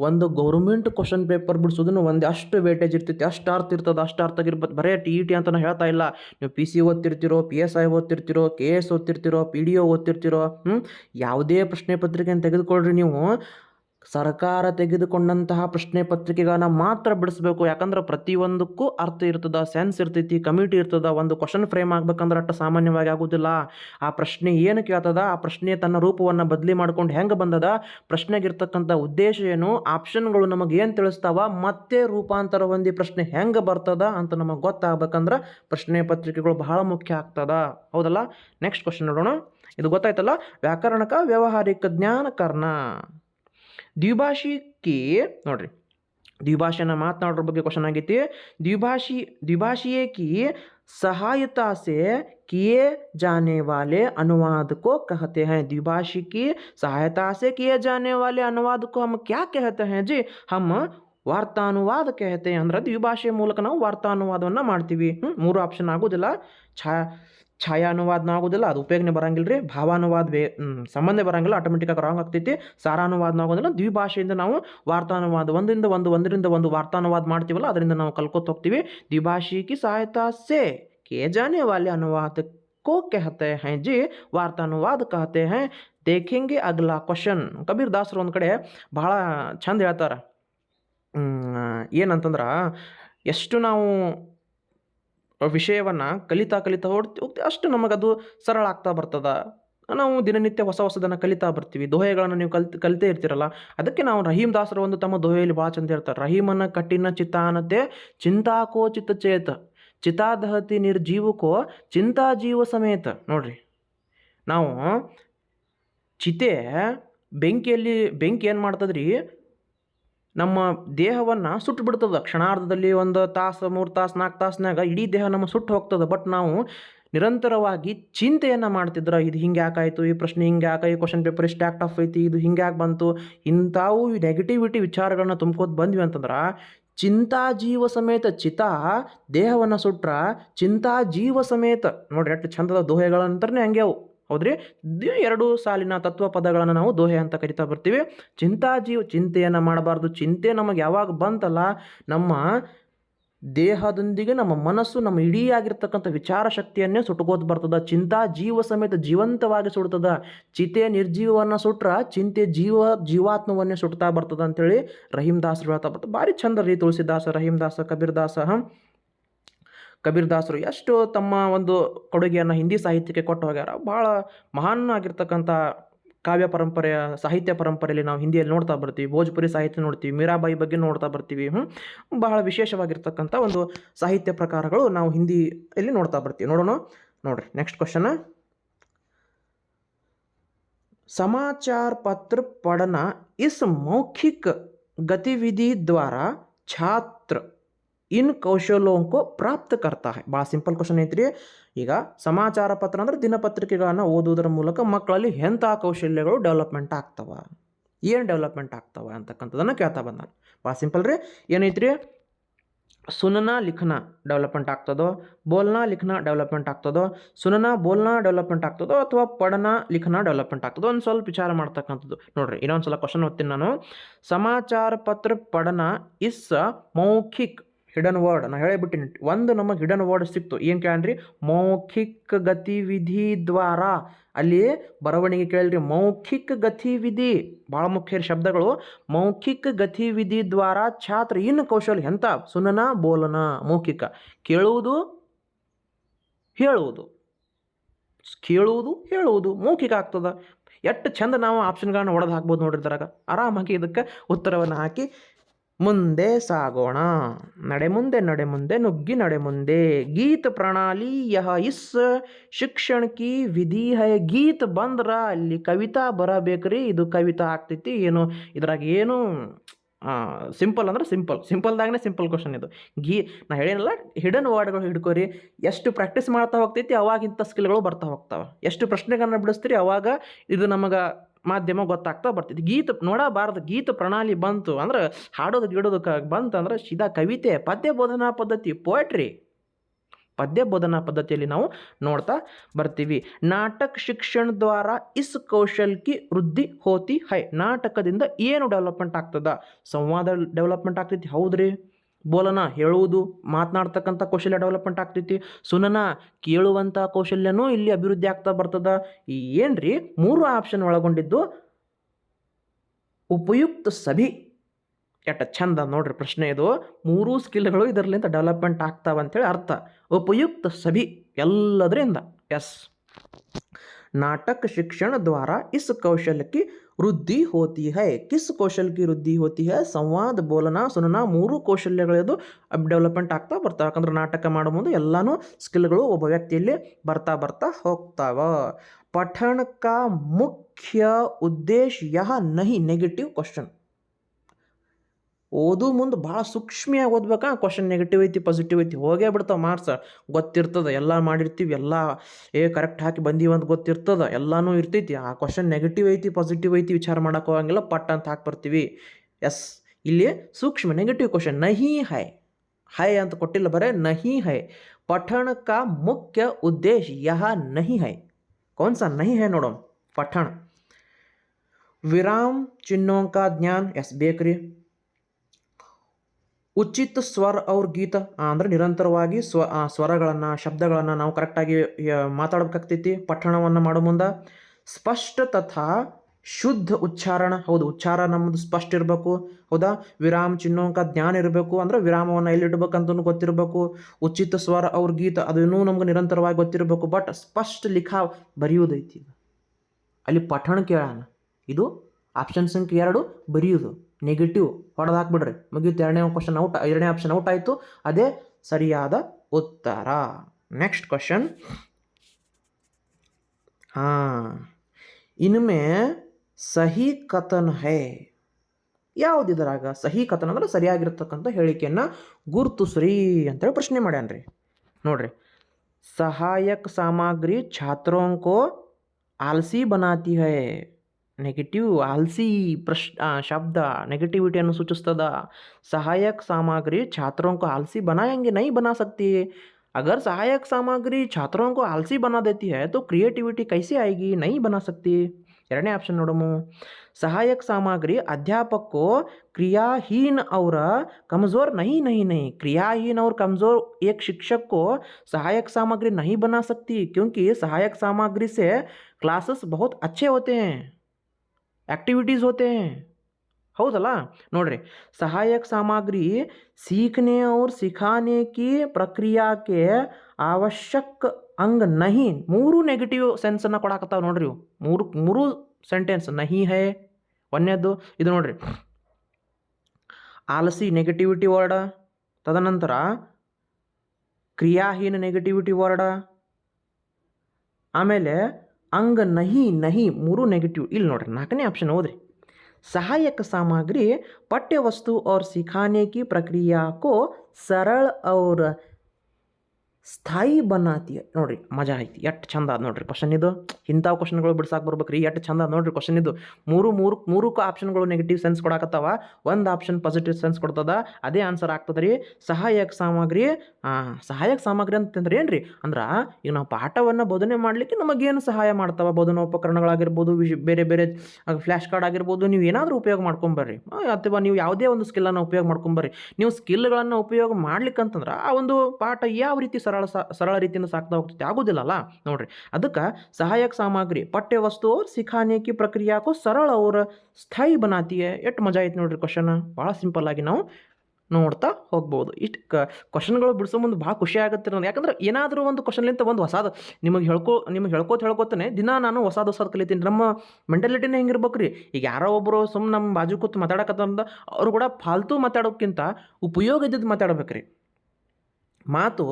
ಒಂದು ಗೌರ್ಮೆಂಟ್ ಕ್ವಶನ್ ಪೇಪರ್ ಬಿಡಿಸೋದನ್ನು ಒಂದೇ. ಅಷ್ಟು ವೇಟೇಜ್ ಇರ್ತೈತಿ, ಅಷ್ಟು ಅರ್ಥ ಇರ್ತದೆ, ಅಷ್ಟು ಅರ್ಥ ಆಗಿರ್ಬೋದು ಬರೇ ಟಿ ಇ ಟಿ ಅಂತ ಹೇಳ್ತಾ ಇಲ್ಲ. ನೀವು ಪಿ ಸಿ ಓದ್ತಿರ್ತಿರೋ ಪಿ ಎಸ್ ಐ ಓದ್ತಿರ್ತಿರೋ ಕೆ ಎಸ್ ಓದ್ತಿರ್ತಿರೋ ಪಿ ಡಿ ಒ ಓದ್ತಿರ್ತಿರೋ ಯಾವುದೇ ಪ್ರಶ್ನೆ ಪತ್ರಿಕೆಯನ್ನು ತೆಗೆದುಕೊಳ್ಳ್ರಿ ನೀವು. ಸರ್ಕಾರ ತೆಗೆದುಕೊಂಡಂತಹ ಪ್ರಶ್ನೆ ಪತ್ರಿಕೆಗಳನ್ನ ಮಾತ್ರ ಬಿಡಿಸ್ಬೇಕು. ಯಾಕಂದ್ರೆ ಪ್ರತಿಯೊಂದಕ್ಕೂ ಅರ್ಥ ಇರ್ತದೆ ಸೆನ್ಸ್ ಇರ್ತೈತಿ ಕಮಿಟಿ ಇರ್ತದೆ, ಒಂದು ಕ್ವಶನ್ ಫ್ರೇಮ್ ಆಗ್ಬೇಕಂದ್ರೆ ಅಷ್ಟು ಸಾಮಾನ್ಯವಾಗಿ ಆಗೋದಿಲ್ಲ. ಆ ಪ್ರಶ್ನೆ ಏನು ಕೇಳ್ತದ, ಆ ಪ್ರಶ್ನೆ ತನ್ನ ರೂಪವನ್ನು ಬದಲಿ ಮಾಡ್ಕೊಂಡು ಹೆಂಗೆ ಬಂದದ, ಪ್ರಶ್ನೆಗಿರ್ತಕ್ಕಂಥ ಉದ್ದೇಶ ಏನು ಆಪ್ಷನ್ಗಳು ನಮಗೆ ಏನು ತಿಳಿಸ್ತಾವ, ಮತ್ತೆ ರೂಪಾಂತರ ಹೊಂದಿ ಪ್ರಶ್ನೆ ಹೆಂಗೆ ಬರ್ತದ ಅಂತ ನಮಗೆ ಗೊತ್ತಾಗ್ಬೇಕಂದ್ರೆ ಪ್ರಶ್ನೆ ಪತ್ರಿಕೆಗಳು ಬಹಳ ಮುಖ್ಯ ಆಗ್ತದ. ಹೌದಲ್ಲ? ನೆಕ್ಸ್ಟ್ ಕ್ವಶನ್ ನೋಡೋಣ. ಇದು ಗೊತ್ತಾಯ್ತಲ್ಲ? ವ್ಯಾಕರಣಕ, ವ್ಯಾವಹಾರಿಕ ಜ್ಞಾನ ಕರ್ಣ ದ್ವಿಭಾಷಿಕಿ ನೋಡ್ರಿ ದ್ವಿಭಾಷೆನ ಮಾತನಾಡೋದ್ರ ಬಗ್ಗೆ ಕ್ವಶನ್ ಆಗೈತಿ ದ್ವಿಭಾಷಿ द्विभाषीय की सहायता से किए जाने वाले अनुवाद को कहते हैं द्विभाषी की सहायता से किए जाने वाले अनुवाद को हम क्या कहते हैं जी हम ವಾರ್ತಾನುವಾದ कहते हैं ಅಂದ್ರೆ ದ್ವಿಭಾಷೆಯ ಮೂಲಕ ನಾವು ವಾರ್ತಾನುವಾದವನ್ನು ಮಾಡ್ತೀವಿ ಹ್ಮ್? ಮೂರು ಆಪ್ಷನ್ ಆಗೋದಿಲ್ಲ ಛಾ ಛಾಯಾನುವಾದನೂ ಆಗೋದಿಲ್ಲ ಅದು ಉಪಯೋಗನೆ ಬರಂಗಿಲ್ಲ ರೀ ಭಾವಾನುವಾದ ಬೇ ಹ್ಮ್, ಸಂಬಂಧ ಬರಂಗಿಲ್ಲ ಆಟೋಮೆಟಿಕ್ಕಾಗಿ ರಾಂಗ್ ಆಗ್ತೈತಿ ಸಾರಾನುವಾದನೂ ಆಗೋದಿಲ್ಲ ದ್ವಿಭಾಷೆಯಿಂದ ನಾವು ವಾರ್ತಾನುವಾದ ಒಂದರಿಂದ ಒಂದು ಒಂದರಿಂದ ಒಂದು ವಾರ್ತಾನುವಾದ ಮಾಡ್ತೀವಲ್ಲ ಅದರಿಂದ ನಾವು ಕಲ್ಕೋತ ಹೋಗ್ತೀವಿ ದ್ವಿಭಾಷಿ ಕಿ ಸಹಾಯತಾ ಸೆ ಕೆ ಜಾನೆ ವಾಲೆ ಅನುವಾದ को कहते हैं जी ವಾರ್ತಾನುವಾದ कहते हैं ದೇಖೆಂಗೆ ಅಗ್ಲಾ ಕ್ವಶನ್ ಕಬೀರ್ ದಾಸರು ಒಂದು ಕಡೆ ಭಾಳ ಚಂದ ಹೇಳ್ತಾರೆ ಏನಂತಂದ್ರೆ ಎಷ್ಟು ನಾವು ವಿಷಯವನ್ನು ಕಲಿತಾ ಕಲಿತಾ ಹೋಗ್ತಿ ಹೋಗ್ತೀವಿ ಅಷ್ಟು ನಮಗದು ಸರಳ ಆಗ್ತಾ ಬರ್ತದ. ನಾವು ದಿನನಿತ್ಯ ಹೊಸ ಹೊಸದನ್ನು ಕಲಿತಾ ಬರ್ತೀವಿ. ದೋಹೆಗಳನ್ನು ನೀವು ಕಲ್ತ್, ಕಲಿತೇ ಇರ್ತೀರಲ್ಲ, ಅದಕ್ಕೆ ನಾವು ರಹೀಮ್ ದಾಸರು ಒಂದು ತಮ್ಮ ದೋಹೆಯಲ್ಲಿ ಭಾಳ ಚಂದ ಹೇಳ್ತಾರೆ. ರಹೀಮನ ಕಠಿಣ ಅನ್ನತೆ ಚಿಂತಾಕೋ ಚಿತ್ತಚೇತ, ಚಿತಾದಹತಿ ನಿರ್ಜೀವಕೋ ಚಿಂತಾ ಜೀವ ಸಮೇತ. ನೋಡ್ರಿ, ನಾವು ಚಿತೆ ಬೆಂಕಿಯಲ್ಲಿ, ಬೆಂಕಿ ಏನು ಮಾಡ್ತದ್ರಿ? ನಮ್ಮ ದೇಹವನ್ನು ಸುಟ್ಟು ಬಿಡ್ತದೆ ಕ್ಷಣಾರ್ಧದಲ್ಲಿ ಒಂದು ತಾಸು, ಮೂರು ತಾಸು, ನಾಲ್ಕು ತಾಸ್ನಾಗ ಇಡೀ ದೇಹ ನಮ್ಮ ಸುಟ್ಟು ಹೋಗ್ತದೆ. ಬಟ್ ನಾವು ನಿರಂತರವಾಗಿ ಚಿಂತೆಯನ್ನು ಮಾಡ್ತಿದ್ರೆ, ಇದು ಹಿಂಗೆ ಯಾಕಾಯಿತು ಈ ಪ್ರಶ್ನೆ ಹಿಂಗೆ ಯಾಕೆ ಈ ಕ್ವಶನ್ ಪೇಪರ್ ಇಷ್ಟು ಆ್ಯಕ್ಟ್ ಆಫ್ ಐತಿ, ಇದು ಹಿಂಗೆ ಯಾಕೆ ಬಂತು, ಇಂಥವು ನೆಗೆಟಿವಿಟಿ ವಿಚಾರಗಳನ್ನ ತುಂಬ್ಕೋತ ಬಂದ್ವಿ ಅಂತಂದ್ರೆ ಚಿಂತಾ ಜೀವ ಸಮೇತ ಚಿತ ದೇಹವನ್ನು ಸುಟ್ರ ಚಿಂತಾ ಜೀವ ಸಮೇತ, ನೋಡ್ರಿ ಎಷ್ಟು ಚಂದದ ದೋಹೆಗಳಂತರೇ ಹಂಗೆ ಹೌದ್ರಿ? ಎರಡು ಸಾಲಿನ ತತ್ವ ಪದಗಳನ್ನು ನಾವು ದೋಹೆ ಅಂತ ಕರಿತಾ ಬರ್ತೀವಿ. ಚಿಂತಾ ಜೀವ ಚಿಂತೆಯನ್ನು ಮಾಡಬಾರ್ದು. ಚಿಂತೆ ನಮಗೆ ಯಾವಾಗ ಬಂತಲ್ಲ, ನಮ್ಮ ದೇಹದೊಂದಿಗೆ ನಮ್ಮ ಮನಸ್ಸು ನಮ್ಮ ಇಡೀ ಆಗಿರ್ತಕ್ಕಂಥ ವಿಚಾರ ಶಕ್ತಿಯನ್ನೇ ಸುಟ್ಕೋತ ಬರ್ತದ. ಚಿಂತಾ ಜೀವ ಸಮೇತ ಜೀವಂತವಾಗಿ ಸುಡ್ತದ. ಚಿತೆ ನಿರ್ಜೀವವನ್ನು ಸುಟ್ರ ಚಿಂತೆ ಜೀವ ಜೀವಾತ್ಮವನ್ನೇ ಸುಡ್ತಾ ಬರ್ತದ ಅಂತೇಳಿ ರಹೀಮ್ ದಾಸರು ಹೇಳ್ತಾ ಬರ್ತದೆ ಭಾರಿ ಚಂದ ರೀ ತುಳಸಿದಾಸ ರಹೀಮ್ ದಾಸ ಕಬೀರ್ ದಾಸ ಕಬೀರ್ ದಾಸರು ಎಷ್ಟು ತಮ್ಮ ಒಂದು ಕೊಡುಗೆಯನ್ನು ಹಿಂದಿ ಸಾಹಿತ್ಯಕ್ಕೆ ಕೊಟ್ಟು ಹೋಗ್ಯಾರ. ಭಾಳ ಮಹಾನ್ ಆಗಿರ್ತಕ್ಕಂಥ ಕಾವ್ಯ ಪರಂಪರೆಯ ಸಾಹಿತ್ಯ ಪರಂಪರೆಯಲ್ಲಿ ನಾವು ಹಿಂದಿಯಲ್ಲಿ ನೋಡ್ತಾ ಬರ್ತೀವಿ. ಭೋಜ್ಪುರಿ ಸಾಹಿತ್ಯ ನೋಡ್ತೀವಿ, ಮೀರಾಬಾಯಿ ಬಗ್ಗೆ ನೋಡ್ತಾ ಬರ್ತೀವಿ. ಬಹಳ ವಿಶೇಷವಾಗಿರ್ತಕ್ಕಂಥ ಒಂದು ಸಾಹಿತ್ಯ ಪ್ರಕಾರಗಳು ನಾವು ಹಿಂದಿಯಲ್ಲಿ ನೋಡ್ತಾ ಬರ್ತೀವಿ. ನೋಡೋಣ, ನೋಡಿರಿ ನೆಕ್ಸ್ಟ್ ಕ್ವಶನ್ ಸಮಾಚಾರ ಪತ್ರ ಪಡನ ಇಸ್ ಮೌಖಿಕ ಗತಿವಿಧಿ ದ್ವಾರ ಛಾತ್ इन ಕೌಶಲ್ಯೋं को ಪ್ರಾಪ್ತ करता है ಭಾಳ ಸಿಂಪಲ್ ಕ್ವಶನ್ ಐತ್ರಿ ಈಗ ಸಮಾಚಾರ ಪತ್ರ ಅಂದ್ರೆ ದಿನಪತ್ರಿಕೆಗಳನ್ನು ಓದುವುದರ ಮೂಲಕ ಮಕ್ಕಳಲ್ಲಿ ಎಂಥ ಕೌಶಲ್ಯಗಳು ಡೆವಲಪ್ಮೆಂಟ್ ಆಗ್ತವ ಏನು ಡೆವಲಪ್ಮೆಂಟ್ ಆಗ್ತವ ಅಂತಕ್ಕಂಥದ್ದನ್ನು ಕೇಳ್ತಾ ಬಂದ ಭಾಳ ಸಿಂಪಲ್ ರೀ ಏನೈತ್ರಿ ಸುನನಾ ಲಿಖನ ಡೆವಲಪ್ಮೆಂಟ್ ಆಗ್ತದೋ ಬೋಲ್ನಾ ಲಿಖನ ಡೆವಲಪ್ಮೆಂಟ್ ಆಗ್ತದೋ ಸುನನಾ ಬೋಲ್ನಾ ಡೆವಲಪ್ಮೆಂಟ್ ಆಗ್ತದೋ ಅಥವಾ ಪಡನ ಲಿಖನ ಡೆವಲಪ್ಮೆಂಟ್ ಆಗ್ತದೋ ಒಂದು ಸ್ವಲ್ಪ ವಿಚಾರ ಮಾಡ್ತಕ್ಕಂಥದ್ದು ನೋಡ್ರಿ ಇನ್ನೊಂದು ಸಲ ಕ್ವಶನ್ ಓದ್ತೀನಿ ನಾನು ಸಮಾಚಾರ ಪತ್ರ ಪಡನ ಇಸ್ ಮೌಖಿಕ್ ಹಿಡನ್ ವರ್ಡ್ ನಾ ಹೇಳಿಬಿಟ್ಟಿನಿ. ಒಂದು ನಮಗೆ ಹಿಡನ್ ವರ್ಡ್ ಸಿಕ್ತು. ಏನು ಕೇಳ್ರಿ? ಮೌಖಿಕ ಗತಿವಿಧಿ ದ್ವಾರ. ಅಲ್ಲಿ ಬರವಣಿಗೆ ಕೇಳ್ರಿ. ಮೌಖಿಕ ಗತಿವಿಧಿ. ಭಾಳ ಮುಖ್ಯ ಶಬ್ದಗಳು. ಮೌಖಿಕ ಗತಿವಿಧಿ ದ್ವಾರ, ಛಾತ್ರ, ಇನ್ನು ಕೌಶಲ್ಯ ಎಂಥ ಸುನನ, ಬೋಲನ, ಮೌಖಿಕ. ಕೇಳುವುದು, ಹೇಳುವುದು. ಕೇಳುವುದು, ಹೇಳುವುದು. ಮೌಖಿಕ ಆಗ್ತದ. ಎಷ್ಟು ಚಂದ ನಾವು ಆಪ್ಷನ್ಗಳನ್ನ ಒಡೆದು ಹಾಕ್ಬೋದು ನೋಡಿರ್ತಾರಾಗ ಆರಾಮಾಗಿ ಇದಕ್ಕೆ ಉತ್ತರವನ್ನು ಹಾಕಿ ಮುಂದೆ ಸಾಗೋಣ. ನಡೆ ಮುಂದೆ ನಡೆ ಮುಂದೆ ನುಗ್ಗಿ ನಡೆ ಮುಂದೆ ಗೀತ ಪ್ರಣಾಲಿ ಯಹ ಇಸ್. ಶಿಕ್ಷಣ ಕಿ ವಿಧಿ ಹೈ. ಗೀತ್ ಬಂದ್ರ ಅಲ್ಲಿ ಕವಿತಾ ಬರಬೇಕ್ರಿ. ಇದು ಕವಿತಾ ಆಗ್ತೈತಿ. ಏನು ಇದ್ರಾಗ ಏನು ಸಿಂಪಲ್ ಅಂದ್ರೆ ಸಿಂಪಲ್ ಸಿಂಪಲ್ದಾಗನೇ ಸಿಂಪಲ್ ಕ್ವಶನ್ ಇದು. ಗೀ, ನಾ ಹೇಳಿನಲ್ಲ ಹಿಡನ್ ವರ್ಡ್ಗಳು ಹಿಡ್ಕೋರಿ. ಎಷ್ಟು ಪ್ರಾಕ್ಟೀಸ್ ಮಾಡ್ತಾ ಹೋಗ್ತೈತಿ ಅವಾಗ ಇಂಥ ಸ್ಕಿಲ್ಗಳು ಬರ್ತಾ ಹೋಗ್ತಾವೆ. ಎಷ್ಟು ಪ್ರಶ್ನೆಗಳನ್ನ ಬಿಡಿಸ್ತೀರಿ, ಅವಾಗ ಇದು ನಮಗೆ ಮಾಧ್ಯಮ ಗೊತ್ತಾಗ್ತಾ ಬರ್ತೈತಿ ಗೀತ ನೋಡಬಾರದು, ಗೀತ ಪ್ರಣಾಳಿ ಬಂತು ಅಂದ್ರೆ ಹಾಡೋದು ಗಿಡೋದು ಕ ಬಂತು ಅಂದ್ರೆ ಸೀದಾ ಕವಿತೆ, ಪದ್ಯ ಬೋಧನಾ ಪದ್ಧತಿ ಪೋಯಟ್ರಿ ಪದ್ಯ ಬೋಧನಾ ಪದ್ಧತಿಯಲ್ಲಿ ನಾವು ನೋಡ್ತಾ ಬರ್ತೀವಿ. ನಾಟಕ ಶಿಕ್ಷಣ ದ್ವಾರ ಇಸ್ ಕೌಶಲ್ಕಿ ವೃದ್ಧಿ ಹೋತಿ ಹೈ. ನಾಟಕದಿಂದ ಏನು ಡೆವಲಪ್ಮೆಂಟ್ ಆಗ್ತದ? ಸಂವಾದ ಡೆವಲಪ್ಮೆಂಟ್ ಆಗ್ತೈತಿ, ಹೌದ್ರಿ? ಬೋಲನ ಹೇಳುವುದು, ಮಾತನಾಡ್ತಕ್ಕಂಥ ಕೌಶಲ್ಯ ಡೆವಲಪ್ಮೆಂಟ್ ಆಗ್ತೈತಿ. ಸುನನ ಕೇಳುವಂಥ ಕೌಶಲ್ಯನೂ ಇಲ್ಲಿ ಅಭಿವೃದ್ಧಿ ಆಗ್ತಾ ಬರ್ತದ. ಏನು ರೀ ಮೂರು ಆಪ್ಷನ್ ಒಳಗೊಂಡಿದ್ದು, ಉಪಯುಕ್ತ ಸಭಿ. ಎಟ್ಟ ಚಂದ ನೋಡ್ರಿ ಪ್ರಶ್ನೆ ಇದು. ಮೂರು ಸ್ಕಿಲ್ಗಳು ಇದರಲ್ಲಿಂದ ಡೆವಲಪ್ಮೆಂಟ್ ಆಗ್ತಾವ ಅಂತೇಳಿ ಅರ್ಥ. ಉಪಯುಕ್ತ ಸಭಿ ಎಲ್ಲದರಿಂದ. ಎಸ್ ನಾಟಕ ಶಿಕ್ಷಣ ದ್ವಾರ ಇಸ್ ಕೌಶಲ್ಯಕ್ಕೆ ವೃದ್ಧಿ ಹೋತಿ ಹೈ. ಕಿಸ್ ಕೌಶಲ್ ಕಿ ವೃದ್ಧಿ ಹೋತಿ ಹೈ. ಸಂವಾದ, ಬೋಲನ, ಸುನನ ಮೂರು ಕೌಶಲ್ಯಗಳದು ಡೆವಲಪ್ಮೆಂಟ್ ಆಗ್ತಾ ಬರ್ತಾವೆ. ಯಾಕಂದ್ರೆ ನಾಟಕ ಮಾಡೋ ಮುಂದೆ ಎಲ್ಲನೂ ಸ್ಕಿಲ್ಗಳು ಒಬ್ಬ ವ್ಯಕ್ತಿಯಲ್ಲಿ ಬರ್ತಾ ಬರ್ತಾ ಹೋಗ್ತಾವ. ಪಠಣ ಕಾ ಮುಖ್ಯ ಉದ್ದೇಶ ಯಹ ನಹಿ ನೆಗೆಟಿವ್ ಕ್ವಶನ್ ಓದು ಮುಂದೆ ಭಾಳ ಸೂಕ್ಷ್ಮಿಯಾಗಿ ಓದ್ಬೇಕಾ? ಕ್ವಶನ್ ನೆಗೆಟಿವ್ ಐತಿ ಪಾಸಿಟಿವ್ ಐತಿ, ಹೋಗೇ ಬಿಡ್ತಾವೆ ಮಾರ್ಕ್ಸ್ ಗೊತ್ತಿರ್ತದೆ, ಎಲ್ಲ ಮಾಡಿರ್ತೀವಿ, ಎಲ್ಲ, ಏ ಕರೆಕ್ಟ್ ಹಾಕಿ ಬಂದೀವಿ ಅಂತ ಗೊತ್ತಿರ್ತದೆ, ಎಲ್ಲನೂ ಇರ್ತೈತಿ. ಆ ಕ್ವಶನ್ ನೆಗೆಟಿವ್ ಐತಿ ಪಾಸಿಟಿವ್ ಐತಿ, ವಿಚಾರ ಮಾಡೋಕೆ ಹೋಗಂಗಿಲ್ಲ ಪಟ್ ಅಂತ ಹಾಕಿ ಬರ್ತೀವಿ. ಎಸ್ ಇಲ್ಲಿ ಸೂಕ್ಷ್ಮ ನೆಗೆಟಿವ್ ಕ್ವಶನ್ ನಹಿ ಹೈ. ಹೈ ಅಂತ ಕೊಟ್ಟಿಲ್ಲ ಬರೇ, ನಹಿ ಹೈ. ಪಠಣ ಮುಖ್ಯ ಉದ್ದೇಶ ಯಹ ನಹಿ ಹೈ. ಕೌನ್ ಸಾ ನಹಿ ಹೈ ನೋಡೋ ಪಠಣ. ವಿರಾಮ್, ಚಿನ್ನೋಂಕ, ಜ್ಞಾನ್. ಎಸ್ ಬೇಕ್ರಿ. ಉಚಿತ ಸ್ವರ ಅವ್ರ ಗೀತ ಅಂದರೆ ನಿರಂತರವಾಗಿ ಸ್ವ ಸ್ವರಗಳನ್ನು, ಶಬ್ದಗಳನ್ನು ನಾವು ಕರೆಕ್ಟಾಗಿ ಮಾತಾಡಬೇಕಾಗ್ತೈತಿ, ಪಠಣವನ್ನು ಮಾಡೋ ಮುಂದೆ. ಸ್ಪಷ್ಟ ತಥಾ ಶುದ್ಧ ಉಚ್ಚಾರಣ, ಹೌದು, ಉಚ್ಚಾರ ನಮ್ಮದು ಸ್ಪಷ್ಟ ಇರಬೇಕು, ಹೌದಾ? ವಿರಾಮ ಚಿಹ್ನೋಂಕ ಜ್ಞಾನ ಇರಬೇಕು, ಅಂದ್ರೆ ವಿರಾಮವನ್ನು ಎಲ್ಲಿಡ್ಬೇಕಂತೂ ಗೊತ್ತಿರಬೇಕು. ಉಚಿತ ಸ್ವರ ಅವ್ರ ಗೀತ, ಅದು ಇನ್ನೂ ನಮ್ಗೆ ನಿರಂತರವಾಗಿ ಗೊತ್ತಿರಬೇಕು, ಬಟ್ ಸ್ಪಷ್ಟ ಲಿಖಾ ಬರೆಯುವುದೈತಿ ಅಲ್ಲಿ ಪಠಣ ಕೇಳೋಣ ಇದು ಆಪ್ಷನ್ ಸಂಖ್ಯೆ ಎರಡು ಬರೆಯುವುದು ನೆಗೆಟಿವ್ ಹೊಡೆದು ಹಾಕ್ಬಿಡ್ರಿ. ಮುಗಿಯುತ್ತೆ. ಎರಡನೇ ಕ್ವಶನ್ ಔಟ್ ಎರಡನೇ ಆಪ್ಷನ್ ಔಟ್ ಆಯಿತು. ಅದೇ ಸರಿಯಾದ ಉತ್ತರ. ನೆಕ್ಸ್ಟ್ ಕ್ವಶನ್ ಹಾಂ. ಇನ್ಮೆ ಸಹಿ ಕಥನ್ ಹೇ. ಯಾವುದಿದ್ರಾಗ ಸಹಿ ಕಥನ ಅಂದ್ರೆ ಸರಿಯಾಗಿರ್ತಕ್ಕಂಥ ಹೇಳಿಕೆಯನ್ನು ಗುರುತಿಸ್ರಿ ಅಂತೇಳಿ ಪ್ರಶ್ನೆ ಮಾಡ್ಯಾನ್ರಿ ನೋಡ್ರಿ. ಸಹಾಯಕ ಸಾಮಗ್ರಿ ಛಾತ್ರೋಂಕೋ ಆಲ್ಸಿ ಬನಾತಿ ಹೈ. ನೆಗೆಟಿವ್ ಆಲ್ಸಿ ಪ್ರಶ್ ಶಬ್ದ ನೆಗೆಟಿವಿಟಿಯನ್ನು ಸೂಚಿಸ್ತದ सहायक सामग्री छात्रों को आलसी बनाएंगे नहीं बना सकती अगर सहायक सामग्री छात्रों को आलसी बना देती है तो क्रिएटिविटी कैसे आएगी नहीं बना सकती ಎರಡನೇ ಆಪ್ಷನ್ ನೋಡಮು सहायक सामग्री अध्यापक को क्रियाहीन और कमज़ोर नहीं नहीं नहीं क्रियाहीन और कमज़ोर एक शिक्षक को सहायक सामग्री नहीं बना सकती क्योंकि सहायक सामग्री से क्लासेस बहुत अच्छे होते हैं एक्टिविटीज़ होते हैं ಹೌದಲ್ಲ ನೋಡ್ರಿ सहायक सामग्री सीखने और सिखाने की प्रक्रिया के आवश्यक ಅಂಗ ನಹಿ ಮೂರು ನೆಗೆಟಿವ್ ಸೆನ್ಸನ್ನು ಕೊಡಾಕತ್ತಾವ ನೋಡ್ರಿ ಇವು ಮೂರು ಮೂರು ಸೆಂಟೆನ್ಸ್ ನಹಿ ಹೇ ಒಂದನೇದ್ದು ಇದು ನೋಡ್ರಿ ಆಲಸಿ ನೆಗೆಟಿವಿಟಿ ವರ್ಡ ತದನಂತರ ಕ್ರಿಯಾಹೀನ ನೆಗೆಟಿವಿಟಿ ವರ್ಡ ಆಮೇಲೆ ಅಂಗ ನಹಿ ನಹಿ ಮೂರು ನೆಗೆಟಿವ್ ಇಲ್ಲಿ ನೋಡ್ರಿ ನಾಲ್ಕನೇ ಆಪ್ಷನ್ ಓದ್ರಿ सहायक सामग्री पठ्य वस्तु और सिखाने की प्रक्रिया को सरल और ಸ್ಥಾಯಿ ಬನ್ನಾತಿ ನೋಡ್ರಿ ಮಜಾ ಐತಿ ಎಷ್ಟು ಚಂದ ಅದ ನೋಡ್ರಿ ಕ್ವಶನ್ ಇದು ಇಂಥವು ಕ್ವಶನ್ಗಳು ಬಿಡ್ಸಾಕ್ ಬರ್ಬೇಕ್ರಿ ಎಷ್ಟು ಚಂದ ಅದ ನೋಡ್ರಿ ಕ್ವಶನ್ ಇದು ಮೂರು ಮೂರು ಮೂರಕ್ಕೂ ಆಪ್ಷನ್ಗಳು ನೆಗೆಟಿವ್ ಸೆನ್ಸ್ ಕೊಡಾಕತ್ತಾವ ಒಂದು ಆಪ್ಷನ್ ಪಾಸಿಟಿವ್ ಸೆನ್ಸ್ ಕೊಡ್ತದ ಅದೇ ಆನ್ಸರ್ ಆಗ್ತದ ರೀ ಸಹಾಯಕ ಸಾಮಗ್ರಿ ಆ, ಸಹಾಯಕ ಸಾಮಗ್ರಿ ಅಂತಂದ್ರೆ ಏನು ರೀ ಅಂದ್ರೆ ಈಗ ನಾವು ಪಾಠವನ್ನು ಬೋಧನೆ ಮಾಡಲಿಕ್ಕೆ ನಮಗೇನು ಸಹಾಯ ಮಾಡ್ತಾವೆ? ಬೋಧನೋಪಕರಣಗಳಾಗಿರ್ಬೋದು ವಿಶ್, ಬೇರೆ ಬೇರೆ ಫ್ಲ್ಯಾಶ್ ಕಾರ್ಡ್ ಆಗಿರ್ಬೋದು, ನೀವು ಏನಾದರೂ ಉಪಯೋಗ ಮಾಡ್ಕೊಂಬರ್ರಿ. ಅಥವಾ ನೀವು ಯಾವುದೇ ಒಂದು ಸ್ಕಿಲ್ಲನ್ನು ಉಪಯೋಗ ಮಾಡ್ಕೊಂಬರ್ರಿ. ನೀವು ಸ್ಕಿಲ್ಗಳನ್ನು ಉಪಯೋಗ ಮಾಡ್ಲಿಕ್ಕೆ ಅಂತಂದ್ರೆ ಆ ಒಂದು ಪಾಠ ಯಾವ ರೀತಿ ಸರಳ ಸರಳ ರೀತಿಯಿಂದ ಸಾಕ್ತಾ ಹೋಗ್ತೈತೆ ಆಗೋದಿಲ್ಲಲ್ಲ? ನೋಡಿರಿ, ಅದಕ್ಕೆ ಸಹಾಯಕ ಸಾಮಗ್ರಿ, ಪಠ್ಯ ವಸ್ತು ಸಿಖಾನೇಕಿ ಕಿ ಸರಳ ಅವರ ಸ್ಥಾಯಿ ಬನಾತಿಯೇ ಎಷ್ಟು ಮಜಾ ಐತೆ ನೋಡ್ರಿ ಕ್ವಶನ್ ಭಾಳ ಸಿಂಪಲ್ ಆಗಿ ನಾವು ನೋಡ್ತಾ ಹೋಗ್ಬೋದು. ಇಷ್ಟು ಕ ಕ್ವಶನ್ಗಳು ಬಿಡಿಸೋ ಮುಂದೆ ಭಾಳ ಖುಷಿ ಆಗುತ್ತೆ ನನಗೆ ಯಾಕಂದ್ರೆ ಏನಾದರೂ ಒಂದು ಕ್ವಶನ್ಲಿಂತ ಒಂದು ಹೊಸದು ನಿಮಗೆ ಹೇಳ್ಕೊ, ನಿಮಗೆ ಹೇಳ್ಕೋತ ಹೇಳ್ಕೊತಾನೆ ದಿನ ನಾನು ಹೊಸದು ಹೊಸದು ಕಲಿತೀನಿ. ನಮ್ಮ ಮೆಂಟಾಲಿಟಿನೇ ಹೆಂಗಿರ್ಬೇಕು ರೀ ಈಗ ಯಾರೋ ಒಬ್ಬರು ಸುಮ್ಮನೆ ನಮ್ಮ ಬಾಜು ಕೂತು ಮಾತಾಡಕತ್ತಂದ ಅವ್ರು ಕೂಡ ಫಾಲ್ತು ಮಾತಾಡೋಕ್ಕಿಂತ ಉಪಯೋಗ ಇದ್ದಿದ್ದು ಮಾತಾಡ್ಬೇಕು ರೀ ಮಾತು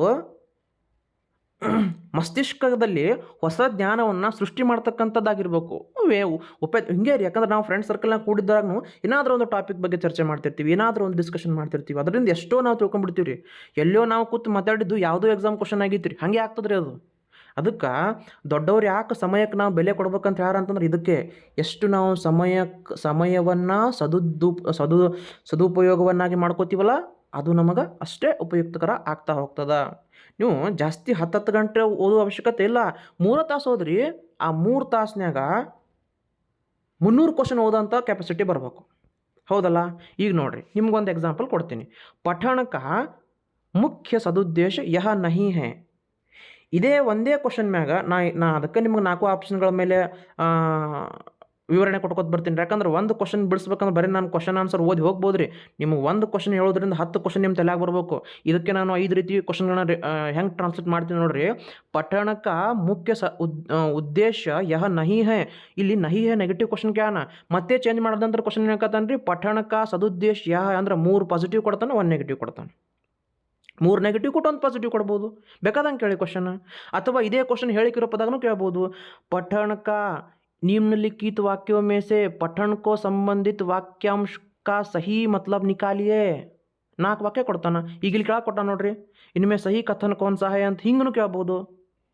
ಮಸ್ತಿಷ್ಕದಲ್ಲಿ ಹೊಸ ಜ್ಞಾನವನ್ನು ಸೃಷ್ಟಿ ಮಾಡ್ತಕ್ಕಂಥದ್ದಾಗಿರ್ಬೇಕು. ವೇ, ಉಪ, ಹಿಂಗೆ ರೀ, ಯಾಕಂದ್ರೆ ನಾವು ಫ್ರೆಂಡ್ ಸರ್ಕಲ್ನಾಗ ಕೂಡಿದ್ದಾಗೂ ಏನಾದರೂ ಒಂದು ಟಾಪಿಕ್ ಬಗ್ಗೆ ಚರ್ಚೆ ಮಾಡ್ತಿರ್ತೀವಿ, ಏನಾದರೂ ಒಂದು ಡಿಸ್ಕಷನ್ ಮಾಡ್ತಿರ್ತೀವಿ, ಅದರಿಂದ ಎಷ್ಟೋ ನಾವು ತಿಳ್ಕೊಂಡ್ಬಿಡ್ತೀವಿ ರೀ ಎಲ್ಲೋ ನಾವು ಕೂತು ಮಾತಾಡಿದ್ದು ಯಾವುದೋ ಎಕ್ಸಾಮ್ ಕ್ವಶನ್ ಆಗಿತ್ತು ರೀ ಹಾಗೆ ಆಗ್ತದೆ ರೀ ಅದು. ಅದಕ್ಕೆ ದೊಡ್ಡವ್ರು ಯಾಕೆ ಸಮಯಕ್ಕೆ ನಾವು ಬೆಲೆ ಕೊಡ್ಬೇಕಂತ ಯಾರು ಅಂತಂದ್ರೆ ಇದಕ್ಕೆ ಎಷ್ಟು ನಾವು ಸಮಯಕ್ಕೆ ಸಮಯವನ್ನು ಸದುದು ಸದು, ಸದುಪಯೋಗವನ್ನಾಗಿ ಮಾಡ್ಕೋತೀವಲ್ಲ, ಅದು ನಮಗೆ ಅಷ್ಟೇ ಉಪಯುಕ್ತಕರ ಆಗ್ತಾ ಹೋಗ್ತದ. ನೀವು ಜಾಸ್ತಿ ಹತ್ತತ್ತು ಗಂಟೆ ಓದೋ ಅವಶ್ಯಕತೆ ಇಲ್ಲ. ಮೂರು ತಾಸು ಓದ್ರಿ, ಆ ಮೂರು ತಾಸಿನಾಗ ಮುನ್ನೂರು ಕ್ವಶನ್ ಓದೋಂಥ ಕೆಪಾಸಿಟಿ ಬರಬೇಕು. ಹೌದಲ್ಲ? ಈಗ ನೋಡ್ರಿ, ನಿಮ್ಗೊಂದು ಎಕ್ಸಾಂಪಲ್ ಕೊಡ್ತೀನಿ. ಪಠಣಕ ಮುಖ್ಯ ಸದುದ್ದೇಶ ಯಹ ನಹಿ ಹೇ. ಇದೇ ಒಂದೇ ಕ್ವಶನ್ ಮ್ಯಾಗ ನಾ ನಾ ಅದಕ್ಕೆ ನಿಮ್ಗೆ ನಾಲ್ಕು ಆಪ್ಷನ್ಗಳ ಮೇಲೆ ವಿವರಣೆ ಕೊಟ್ಕೊತ ಬರ್ತೀನಿ. ಯಾಕಂದ್ರೆ ಒಂದು ಕ್ವಶನ್ ಬಿಡಿಸ್ಬೇಕಂದ್ರೆ ಬರೀ ನಾನು ಕ್ವಶನ್ ಆನ್ಸರ್ ಓದಿ ಹೋಗ್ಬೋದು ರೀ ನಿಮಗೆ ಒಂದು ಕ್ವಶನ್ ಹೇಳೋದ್ರಿಂದ ಹತ್ತು ಕ್ವಶನ್ ನಿಮ್ಮ ತಲೆಯಾಗಿ ಬರಬೇಕು. ಇದಕ್ಕೆ ನಾನು ಐದು ರೀತಿ ಕ್ವಶನ್ಗಳನ್ನ ಹೆಂಗೆ ಟ್ರಾನ್ಸ್ಲೇಟ್ ಮಾಡ್ತೀನಿ ನೋಡ್ರಿ. ಪಠಣಕ ಮುಖ್ಯ ಸ ಉದ್ ಉದ್ದೇಶ ಯಹ ನಹಿ ಹೇ. ಇಲ್ಲಿ ನಹಿ ಹೇ ನೆಗೆಟಿವ್ ಕ್ವಶನ್ ಕ್ಯಾನ? ಮತ್ತೆ ಚೇಂಜ್ ಮಾಡಿದಂದ್ರೆ ಕ್ವಶನ್ ಹೇಳ್ಕತ್ತಾನೆ ರೀ ಪಠಣಕ ಸದುದ್ದೇಶ ಯಹ ಅಂದ್ರೆ ಮೂರು ಪಾಸಿಟಿವ್ ಕೊಡ್ತಾನೆ, ಒಂದು ನೆಗೆಟಿವ್ ಕೊಡ್ತಾನೆ. ಮೂರು ನೆಗೆಟಿವ್ ಕೊಟ್ಟು ಒಂದು ಪಾಸಿಟಿವ್ ಕೊಡ್ಬೋದು. ಬೇಕಾದಂಗೆ ಕೇಳಿ ಕ್ವಶನ್ ಅಥವಾ ಇದೇ ಕ್ವಶನ್ ಹೇಳಿಕಿರೋ ಪದಾಗೂ ಕೇಳ್ಬೋದು. ಪಠಣಕ निम्नलिखित वाक्यों में से पठन को संबंधित वाक्यांश का सही मतलब निकालिए ನಾಲ್ಕು ವಾಕ್ಯ ಕೊಡ್ತಾನ ಈಗ ಇಲ್ಲಿ ಕೆಳಗೆ ಕೊಟ್ಟ ನೋಡ್ರಿ ಇನ್ಮೇ ಸಹಿ ಕಥನ್ ಕೌನ್ ಸಾ ಹೈ ಅಂತ ಹಿಂಗೂ ಕೇಳ್ಬೋದು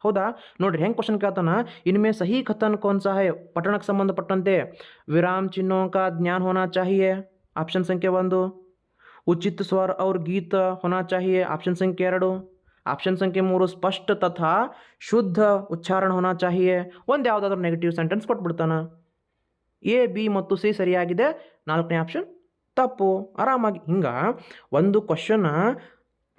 ಹೌದಾ ನೋಡ್ರಿ ಹೆಂಗೆ ಕ್ವಶನ್ ಕೇಳ್ತಾನ ಇನ್ಮೇ ಸಹಿ ಕಥನ್ ಕೌನ್ ಸಾ ಹೈ ಪಠಣಕ್ಕೆ ಸಂಬಂಧಪಟ್ಟಂತೆ ವಿರಾಮ್ ಚಿಹ್ನೋं का ज्ञान होना चाहिए ಆಪ್ಷನ್ ಸಂಖ್ಯೆ ಒಂದು ಉಚಿತ ಸ್ವರ और ಗೀತ होना चाहिए ಆಪ್ಷನ್ ಸಂಖ್ಯೆ ಎರಡು ಆಪ್ಷನ್ ಸಂಖ್ಯೆ ಮೂರು, ಸ್ಪಷ್ಟ ತಥಾ ಶುದ್ಧ ಉಚ್ಚಾರಣ ಹೋನಾ ಚಾಹಿಯೇ. ಒಂದು ಯಾವುದಾದ್ರೂ ನೆಗೆಟಿವ್ ಸೆಂಟೆನ್ಸ್ ಕೊಟ್ಬಿಡ್ತಾನೆ. ಎ, ಬಿ ಮತ್ತು ಸಿ ಸರಿಯಾಗಿದೆ. ನಾಲ್ಕನೇ ಆಪ್ಷನ್ ತಪ್ಪು. ಆರಾಮಾಗಿ, ಹಿಂಗೆ. ಒಂದು ಕ್ವಶನ್ನ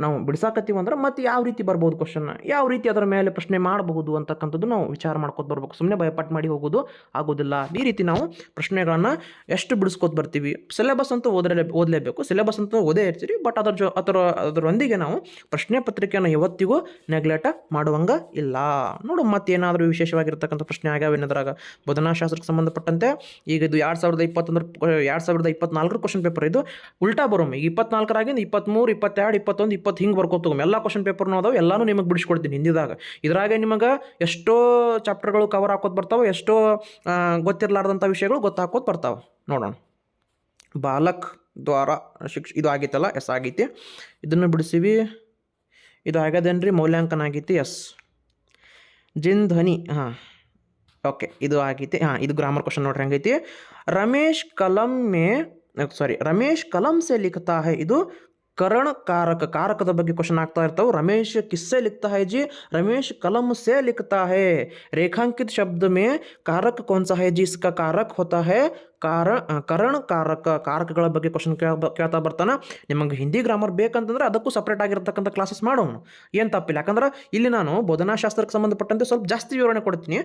ನಾವು ಬಿಡ್ಸಾಕತ್ತೀವಿ ಅಂದ್ರೆ ಮತ್ತೆ ಯಾವ ರೀತಿ ಬರ್ಬೋದು ಕ್ವಶನ್ನ ಯಾವ ರೀತಿ ಅದರ ಮೇಲೆ ಪ್ರಶ್ನೆ ಮಾಡಬಹುದು ಅಂತಕ್ಕಂಥದ್ದು ನಾವು ವಿಚಾರ ಮಾಡ್ಕೊತ ಬರ್ಬೇಕು. ಸುಮ್ಮನೆ ಭಯಪಟ್ಟು ಮಾಡಿ ಹೋಗೋದು ಆಗೋದಿಲ್ಲ. ಈ ರೀತಿ ನಾವು ಪ್ರಶ್ನೆಗಳನ್ನು ಎಷ್ಟು ಬಿಡಿಸ್ಕೊತ ಬರ್ತೀವಿ? ಸಿಲೆಬಸ್ ಅಂತೂ ಓದಲೇ ಓದಲೇಬೇಕು. ಸಿಲೆಬಸ್ ಅಂತೂ ಓದೇ ಇರ್ತೀರಿ. ಬಟ್ ಅದರ ಜೊ ಅದರ ಅದರೊಂದಿಗೆ ನಾವು ಪ್ರಶ್ನೆ ಪತ್ರಿಕೆಯನ್ನು ಯಾವತ್ತಿಗೂ ನೆಗ್ಲೆಕ್ಟ್ ಮಾಡುವಂಗ ಇಲ್ಲ. ನೋಡು ಮತ್ತೇನಾದರೂ ವಿಶೇಷವಾಗಿರ್ತಕ್ಕಂಥ ಪ್ರಶ್ನೆ ಆಗ್ಯಾವ ಏನಾದ್ರಾಗ ಸಂಬಂಧಪಟ್ಟಂತೆ ಈಗ ಇದು ಎರಡು ಸಾವಿರದ ಇಪ್ಪತ್ತೊಂದರ ಎರಡು ಸಾವಿರದ ಇಪ್ಪತ್ನಾಲ್ಕರ ಕ್ವಶನ್ ಪೇಪರ್ ಇದು. ಉಲ್ಟಾ ಬರೋಮ್. ಈಗ ಇಪ್ಪತ್ನಾಲ್ಕರಾಗಿಂದ ಇಪ್ಪತ್ತ್ಮೂರು ಇಪ್ಪತ್ತೆರಡು, ಇಪ್ಪತ್ತೊಂದು ಇಪ್ಪತ್ತು ಹಿಂಗೆ ಬರ್ಕೋತ ಹೋಗಮ್ ಎಲ್ಲ ಕ್ವಶನ್ ಪೇಪರ್ನೂ ಅದಾವೆ, ಎಲ್ಲಾನು ನಿಮಗೆ ಬಿಡಿಸ್ಕೊಡ್ತೀನಿ ಹಿಂದಿದಾಗ. ಇದ್ರಾಗೆ ನಿಮಗೆ ಎಷ್ಟೋ ಚಾಪ್ಟರ್ಗಳು ಕವರ್ ಹಾಕೋದು ಬರ್ತಾವೆ, ಎಷ್ಟೋ ಗೊತ್ತಿರಲಾರ್ದಂಥ ವಿಷಯಗಳು ಗೊತ್ತಾಕೋದು ಬರ್ತಾವೆ. ನೋಡೋಣ. ಬಾಲಕ್ ದ್ವಾರ ಶಿಕ್ಷ, ಇದು ಆಗೈತಲ್ಲ, ಎಸ್ ಆಗೈತಿ. ಇದನ್ನು ಬಿಡಿಸಿವಿ. ಇದು ಆಗ್ಯದೇನ್ರಿ ಮೌಲ್ಯಾಂಕನ ಆಗೈತಿ, ಎಸ್. ಜಿನ್ ಧ್ವನಿ, ಹಾಂ. ಓಕೆ, ಇದು ಆಗೈತಿ, ಹಾಂ, ಇದು ಗ್ರಾಮರ್ ಕ್ವಶನ್ ನೋಡ್ರಿ, ಹಂಗೈತಿ. ರಮೇಶ್ ಕಲಂ ಮೇ ಸಾರಿ ರಮೇಶ್ ಕಲಂ ಸೆ ಲಿಖತಾ ಹೈ, ಇದು करण कारक कारक बे क्वेश्चन आगता इतव रमेश किससे लिखता है जी रमेश कलम से लिखता है रेखांकित शब्द में कारक कौन सा है जी इसका कारक होता है ಕಾರ ಆ, ಕರಣ ಕಾರಕ ಕಾರಕಗಳ ಬಗ್ಗೆ ಕ್ವಶನ್ ಕೇಳ್ತಾ ಬರ್ತಾನೆ. ನಿಮಗೆ ಹಿಂದಿ ಗ್ರಾಮರ್ ಬೇಕಂತಂದ್ರೆ ಅದಕ್ಕೂ ಸಪ್ರೇಟ್ ಆಗಿರ್ತಕ್ಕಂಥ ಕ್ಲಾಸಸ್ ಮಾಡೋಣ ಏನು ತಪ್ಪಿಲ್ಲ. ಯಾಕಂದ್ರೆ ಇಲ್ಲಿ ನಾನು ಬೋಧನಾಶಾಸ್ತ್ರಕ್ಕೆ ಸಂಬಂಧಪಟ್ಟಂತೆ ಸ್ವಲ್ಪ ಜಾಸ್ತಿ ವಿವರಣೆ ಕೊಡ್ತೀನಿ.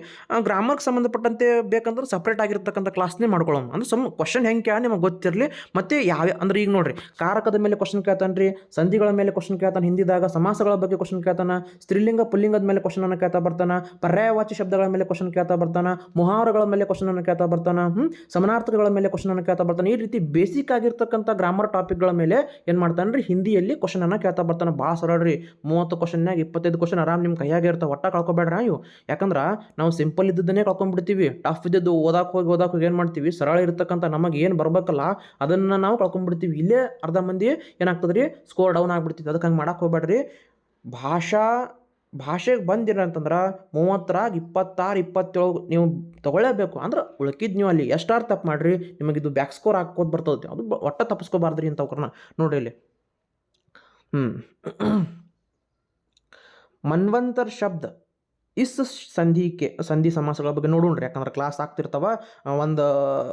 ಗ್ರಾಮರ್ಗೆ ಸಂಬಂಧಪಟ್ಟಂತೆ ಬೇಕಂದ್ರೆ ಸಪ್ರೇಟ್ ಆಗಿರ್ತಕ್ಕಂಥ ಕ್ಲಾಸ್ನೇ ಮಾಡ್ಕೊಳ್ಳೋಣ ಅಂದ್ರೆ ಸಮ್ ಕ್ವಶನ್ ಹೆಂಗೆ ಕೇಳ ನಿಮಗೆ ಗೊತ್ತಿರಲಿ. ಮತ್ತು ಯಾವ ಅಂದ್ರೆ ಈಗ ನೋಡ್ರಿ ಕಾರಕದ ಮೇಲೆ ಕ್ವಶನ್ ಕೇಳ್ತಾನೆ ರೀ ಸಂಧಿಗಳ ಮೇಲೆ ಕ್ವಶನ್ ಕೇಳ್ತಾನೆ ಹಿಂದಿದಾಗ ಸಮಾಸಗಳ ಬಗ್ಗೆ ಕ್ವಶನ್ ಕೇಳ್ತಾನೆ ಸ್ತ್ರೀಲಿಂಗ ಪುಲ್ಲಿಂಗದ ಮೇಲೆ ಕ್ವಶನ್ ಅನ್ನು ಕೇಳ್ತಾ ಬರ್ತಾನೆ ಪರ್ಯಾಯವಾಚಿ ಶಬ್ದಗಳ ಮೇಲೆ ಕ್ವಶನ್ ಕೇಳ್ತಾ ಬರ್ತಾನೆ ಮುಹಾರಗಳ ಮೇಲೆ ಕ್ವಶನ್ ಅನ್ನು ಕೇಳ್ತಾ ಬರ್ತಾನೆ ಹ್ಮ್ ಸಮನಾರ್ಥಕಗಳ ಮೇಲೆ ಕ್ವಶನ್ ಅನ್ನು ಕೇಳ್ತಾ ಬರ್ತಾನೆ. ಈ ರೀತಿ ಬೇಸಿಕ್ ಆಗಿರ್ತಕ್ಕಂಥ ಗ್ರಾಮರ್ ಟಾಪಿಕ್ಗಳ ಮೇಲೆ ಏನು ಮಾಡ್ತಾನೆ ರೀ ಹಿಂದಿಯಲ್ಲಿ ಕ್ವಶನ್ ಅನ್ನು ಕೇಳ್ತಾ ಬರ್ತಾನೆ. ಭಾಳ ಸರಳ ರೀ ಮೂವತ್ತು ಕ್ವಶನ್ಯಾಗ ಇಪ್ಪತ್ತೈದು ಕ್ವಶನ್ ಆರಾಮ್ ನಿಮ್ಮ ಕೈಯಾಗ ಇರ್ತಾವೆ, ಒಟ್ಟ ಕಳ್ಕೊಬೇಡ್ರ ಇವು ಯಾಕಂದ್ರೆ ನಾವು ಸಿಂಪಲ್ ಇದ್ದದನ್ನೇ ಕಳ್ಕೊಂಡ್ಬಿಡ್ತೀವಿ. ಟಫ್ ಇದ್ದದ್ದು ಓದಾಕ್ ಹೋಗಿ ಓದಾಕ್ ಹೋಗಿ ಏನು ಮಾಡ್ತೀವಿ? ಸರಳ ಇರ್ತಕ್ಕಂಥ ನಮಗೆ ಏನು ಬರಬೇಕಲ್ಲ, ಅದನ್ನು ನಾವು ಕಳ್ಕೊಂಡ್ಬಿಡ್ತೀವಿ. ಇಲ್ಲೇ ಅರ್ಧ ಮಂದಿ ಏನಾಗ್ತದೆ ರೀ ಸ್ಕೋರ್ ಡೌನ್ ಆಗ್ಬಿಡ್ತೀವಿ. ಅದಕ್ಕೆ ಹಂಗೆ ಮಾಡಕ್ಕೆ ಹೋಗ್ಬೇಡ್ರಿ. ಭಾಷಾ ಭಾಷೆಗೆ ಬಂದಿರ ಅಂತಂದ್ರೆ ಮೂವತ್ತರಾಗ ಇಪ್ಪತ್ತಾರು, ಇಪ್ಪತ್ತೇಳು ನೀವು ತೊಗೊಳ್ಳೇಬೇಕು. ಅಂದ್ರೆ ಉಳ್ಕಿದ್ ನೀವು ಅಲ್ಲಿ ಎಷ್ಟಾರು ತಪ್ಪು ಮಾಡಿರಿ, ನಿಮಗೆ ಇದು ಬ್ಯಾಕ್ ಸ್ಕೋರ್ ಹಾಕೋದು ಬರ್ತದೆ. ಅದು ಒಟ್ಟ ಅಂತ ಇಂಥವ್ರನ್ನ ನೋಡ್ರಿ ಇಲ್ಲಿ. ಹ್ಞೂ ಮನ್ವಂತರ್ ಶಬ್ದ. ಇಸ್ ಸಂಧಿಕೆ, ಸಂಧಿ ಸಮಾಸಗಳ ಬಗ್ಗೆ ನೋಡೋಣ್ರಿ ಯಾಕಂದ್ರೆ ಕ್ಲಾಸ್ ಆಗ್ತಿರ್ತಾವ. ಒಂದು,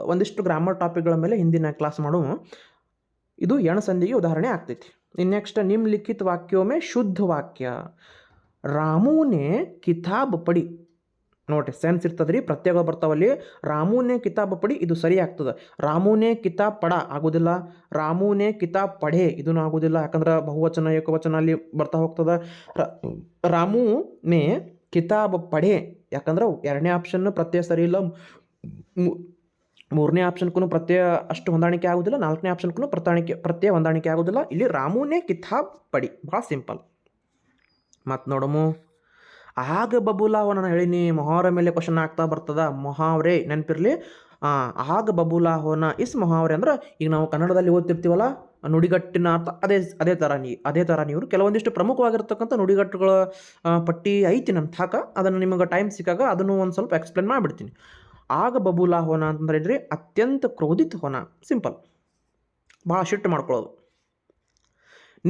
ಒಂದಿಷ್ಟು ಗ್ರಾಮರ್ ಟಾಪಿಕ್ಗಳ ಮೇಲೆ ಹಿಂದಿನ ಕ್ಲಾಸ್ ಮಾಡೋ ಇದು ಎಣ ಸಂಧಿಗೆ ಉದಾಹರಣೆ ಆಗ್ತೈತಿ. ನೆಕ್ಸ್ಟ್ ನಿಮ್ಮ ಲಿಖಿತ ವಾಕ್ಯೋಮೆ ಶುದ್ಧ ವಾಕ್ಯ. ರಾಮುನೇ ಕಿತಾಬ್ ಪಡಿ. ನೋಡ್ರಿ ಸೆನ್ಸ್ ಇರ್ತದ್ರಿ, ಪ್ರತ್ಯಯಗಳು ಬರ್ತಾವಲ್ಲಿ ರಾಮೂನೇ ಕಿತಾಬ್ ಪಡಿ, ಇದು ಸರಿ ಆಗ್ತದೆ. ರಾಮುನೇ ಕಿತಾಬ್ ಪಡ, ಆಗೋದಿಲ್ಲ. ರಾಮೂನೇ ಕಿತಾಬ್ ಪಡೆ, ಇದನ್ನು ಆಗೋದಿಲ್ಲ. ಯಾಕಂದ್ರೆ ಬಹುವಚನ, ಏಕವಚನ ಅಲ್ಲಿ ಬರ್ತಾ ಹೋಗ್ತದೆ. ರಾಮೂನೇ ಕಿತಾಬ್ ಪಡೆ. ಯಾಕಂದ್ರೆ ಎರಡನೇ ಆಪ್ಷನ್ ಪ್ರತ್ಯಯ ಸರಿ ಇಲ್ಲ. ಮೂರನೇ ಆಪ್ಷನ್ಗೂ ಪ್ರತ್ಯಯ ಅಷ್ಟು ಹೊಂದಾಣಿಕೆ ಆಗೋದಿಲ್ಲ. ನಾಲ್ಕನೇ ಆಪ್ಷನ್ಗೂ ಪ್ರತಾಣಿಕೆ ಪ್ರತ್ಯಯ ಹೊಂದಾಣಿಕೆ ಆಗೋದಿಲ್ಲ. ಇಲ್ಲಿ ರಾಮೂನೇ ಕಿತಾಬ್ ಪಡಿ. ಭಾಳ ಸಿಂಪಲ್ ಮತ್ತು ನೋಡಮು. ಆಗ ಬಬುಲಾವ ನಾನು ಹೇಳಿನಿ, ಮೊಹಾವರ ಮೇಲೆ ಕ್ವಶನ್ ಆಗ್ತಾ ಬರ್ತದ. ಮೊಹಾವ್ರೆ, ನೆನಪಿರಲಿ? ಆಗ ಬಬುಲಾ ಹೋನ ಇಸ್ ಮೊಹಾವ್ರೆ ಅಂದ್ರೆ, ಈಗ ನಾವು ಕನ್ನಡದಲ್ಲಿ ಓದ್ತಿರ್ತೀವಲ್ಲ, ನುಡಿಗಟ್ಟಿನ ಅರ್ಥ, ಅದೇ ಅದೇ ಥರ ನೀ, ಅದೇ ಥರ ನೀವು ಕೆಲವೊಂದಿಷ್ಟು ಪ್ರಮುಖವಾಗಿರ್ತಕ್ಕಂಥ ನುಡಿಗಟ್ಟುಗಳ ಪಟ್ಟಿ ಐತಿ ನನ್ನ ಥಾಕ ಅದನ್ನು ನಿಮಗೆ ಟೈಮ್ ಸಿಕ್ಕಾಗ ಅದನ್ನು ಒಂದು ಸ್ವಲ್ಪ ಎಕ್ಸ್ಪ್ಲೇನ್ ಮಾಡಿಬಿಡ್ತೀನಿ. ಆಗ ಬಬುಲಾ ಹೋನ ಅಂತಂದ್ರೆ ಅತ್ಯಂತ ಕ್ರೋಧಿತ ಹೋನ ಸಿಂಪಲ್ ಭಾಳ ಶಿಟ್ಟು ಮಾಡ್ಕೊಳ್ಳೋದು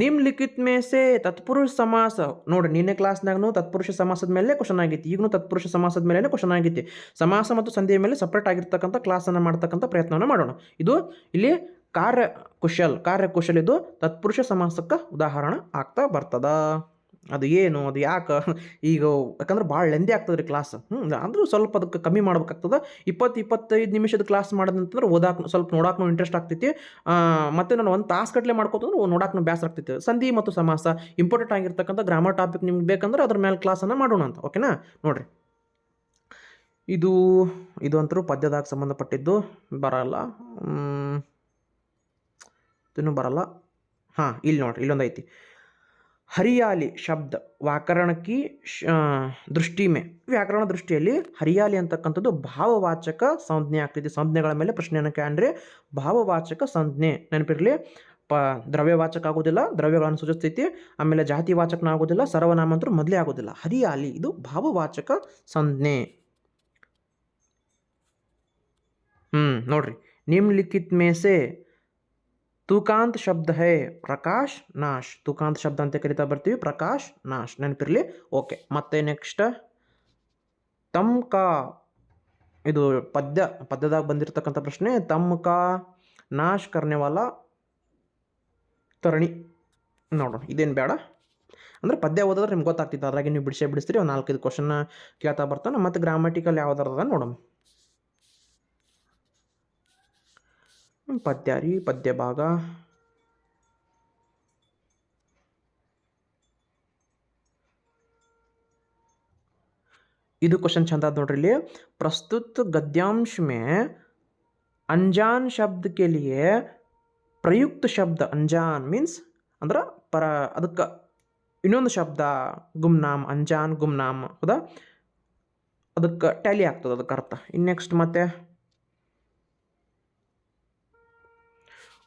ನಿಮ್ ಲಿಖಿತ್ ಮೇಸೆ ತತ್ಪುರುಷ ಸಮಾಸ. ನೋಡಿ, ನಿನ್ನೆ ಕ್ಲಾಸ್ನಾಗೂ ತತ್ಪುರುಷ ಸಮಾಸದ ಮೇಲೆ ಕ್ವಶನ್ ಆಗಿತ್ತು. ಈಗಲೂ ತತ್ಪುರುಷ ಸಮಾಸದ ಮೇಲೆ ಕ್ವಶನ್ ಆಗಿತ್ತು. ಸಮಾಸ ಮತ್ತು ಸಂಧಿಯ ಮೇಲೆ ಸಪ್ರೇಟ್ ಆಗಿರ್ತಕ್ಕಂಥ ಕ್ಲಾಸನ್ನು ಮಾಡ್ತಕ್ಕಂಥ ಪ್ರಯತ್ನವನ್ನು ಮಾಡೋಣ. ಇದು ಇಲ್ಲಿ ಕಾರ್ಯ ಕುಶಲ್ ಕಾರ್ಯಕುಶಲ್ ಇದು ತತ್ಪುರುಷ ಸಮಾಸಕ್ಕೆ ಉದಾಹರಣೆ ಆಗ್ತಾ ಬರ್ತದ. ಅದು ಏನು, ಅದು ಯಾಕೆ? ಈಗ ಯಾಕಂದ್ರೆ ಭಾಳ ಲೆಂದಿ ಆಗ್ತದೆ ರೀ ಕ್ಲಾಸ್ ಹ್ಞೂ ಅಂದರೂ ಸ್ವಲ್ಪ ಅದಕ್ಕೆ ಕಮ್ಮಿ ಮಾಡ್ಬೇಕಾಗ್ತದೆ. ಇಪ್ಪತ್ತು ಇಪ್ಪತ್ತೈದು ನಿಮಿಷದ ಕ್ಲಾಸ್ ಮಾಡೋದಂತಂದ್ರೆ ಓದಾಕ ಸ್ವಲ್ಪ ನೋಡಾಕ್ನು ಇಂಟ್ರೆಸ್ಟ್ ಆಗ್ತೈತಿ. ಮತ್ತು ನಾನು ಒಂದು ತಾಸು ಕಟ್ಲೆ ಮಾಡ್ಕೋತಂದ್ರೆ ನೋಡಾಕ್ನು ಬೇಸರ ಆಗ್ತೈತಿ. ಸಂಧಿ ಮತ್ತು ಸಮಾಸ ಇಂಪಾರ್ಟೆಂಟ್ ಆಗಿರ್ತಕ್ಕಂಥ ಗ್ರಾಮರ್ ಟಾಪಿಕ್ ನಿಮ್ಗೆ ಬೇಕಂದ್ರೆ ಅದ್ರ ಮೇಲೆ ಕ್ಲಾಸನ್ನು ಮಾಡೋಣ ಅಂತ ಓಕೆನಾ ನೋಡಿರಿ. ಇದು ಇದು ಅಂತರೂ ಪದ್ಯದಾಗ ಸಂಬಂಧಪಟ್ಟಿದ್ದು. ಬರಲ್ಲ. ಇದನ್ನು ಬರಲ್ಲ. ಹಾಂ, ಇಲ್ಲಿ ನೋಡ್ರಿ, ಇಲ್ಲೊಂದು ಐತಿ. ಹರಿಯಾಲಿ ಶಬ್ದ ವ್ಯಾಕರಣಕ್ಕೆ ದೃಷ್ಟಿ ಮೇ. ವ್ಯಾಕರಣ ದೃಷ್ಟಿಯಲ್ಲಿ ಹರಿಯಾಲಿ ಅಂತಕ್ಕಂಥದ್ದು ಭಾವವಾಚಕ ಸಂಜ್ಞೆ ಆಗ್ತೈತಿ ಸಂಜ್ಞೆಗಳ ಮೇಲೆ ಪ್ರಶ್ನೆ ಏನಕ್ಕೆ ಅಂದರೆ ಭಾವವಾಚಕ ಸಂಜ್ಞೆ ನೆನಪಿರಲಿ. ಪ, ದ್ರವ್ಯವಾಚಕ ಆಗೋದಿಲ್ಲ ದ್ರವ್ಯಗಳನ್ನು ಸೂಚಿಸ್ತೈತಿ ಆಮೇಲೆ ಜಾತಿವಾಚಕನ ಆಗೋದಿಲ್ಲ ಸರ್ವನಾಮ ಅಂತೂ ಮೊದಲೇ ಆಗೋದಿಲ್ಲ. ಹರಿಯಾಲಿ, ಇದು ಭಾವವಾಚಕ ಸಂಜ್ಞೆ. ಹ್ಞೂ ನೋಡ್ರಿ. ನಿಮ್ ಲಿಖಿತ್ ಮೇಸೆ ತೂಕಾಂತ್ ಶಬ್ದ ಹೇ, ಪ್ರಕಾಶ್ ನಾಶ್. ತೂಕಾಂತ್ ಶಬ್ದ ಅಂತ ಕರಿತಾ ಬರ್ತೀವಿ, ಪ್ರಕಾಶ್ ನಾಶ್. ನೆನಪಿರಲಿ? ಓಕೆ, ಮತ್ತೆ ನೆಕ್ಸ್ಟ್ ತಮ್ ಕಾ, ಇದು ಪದ್ಯ, ಪದ್ಯದಾಗ ಬಂದಿರತಕ್ಕಂಥ ಪ್ರಶ್ನೆ. ತಮ್ ಕಾ ನಾಶ್ ಕರ್ನೆವಾಲ ತರಣಿ. ನೋಡೋಣ, ಇದೇನು ಬೇಡ. ಅಂದರೆ ಪದ್ಯ ಓದಿದ್ರೆ ನಿಮ್ಗೆ ಗೊತ್ತಾಗ್ತಿತ್ತು, ಅದ್ರಾಗೆ ನೀವು ಬಿಡಿಸೇ ಬಿಡಿಸ್ತೀರಿ, ಒಂದು ನಾಲ್ಕೈದು ಕ್ವಶನ್ ಕೇಳ್ತಾ ಬರ್ತಾನೆ. ಮತ್ತು ಗ್ರಾಮಟಿಕಲ್ ಯಾವ್ದಾರದ ನೋಡೋಣ. ಪದ್ಯ ರೀ ಪದ್ಯ ಭಾಗ ಇದು ಕ್ವಶನ್ ಚಂದ ನೋಡ್ರಿ ಇಲ್ಲಿ. ಪ್ರಸ್ತುತ ಗದ್ಯಾಂಶ ಮೇ ಅಂಜಾನ್ ಶಬ್ದ ಕೆಲಿಯೇ ಪ್ರಯುಕ್ತ ಶಬ್ದ ಅಂಜಾನ್ ಮೀನ್ಸ್ ಅಂದ್ರೆ ಪರ ಅದಕ್ಕೆ ಇನ್ನೊಂದು ಶಬ್ದ ಗುಮ್ನಾಮ್, ಅಂಜಾನ್, ಗುಮ್ನಾಮ್, ಹೌದಾ? ಅದಕ್ಕೆ ಟ್ಯಾಲಿ ಆಗ್ತದೆ ಅದಕ್ಕೆ ಅರ್ಥ. ಇನ್ನು ನೆಕ್ಸ್ಟ್ ಮತ್ತೆ.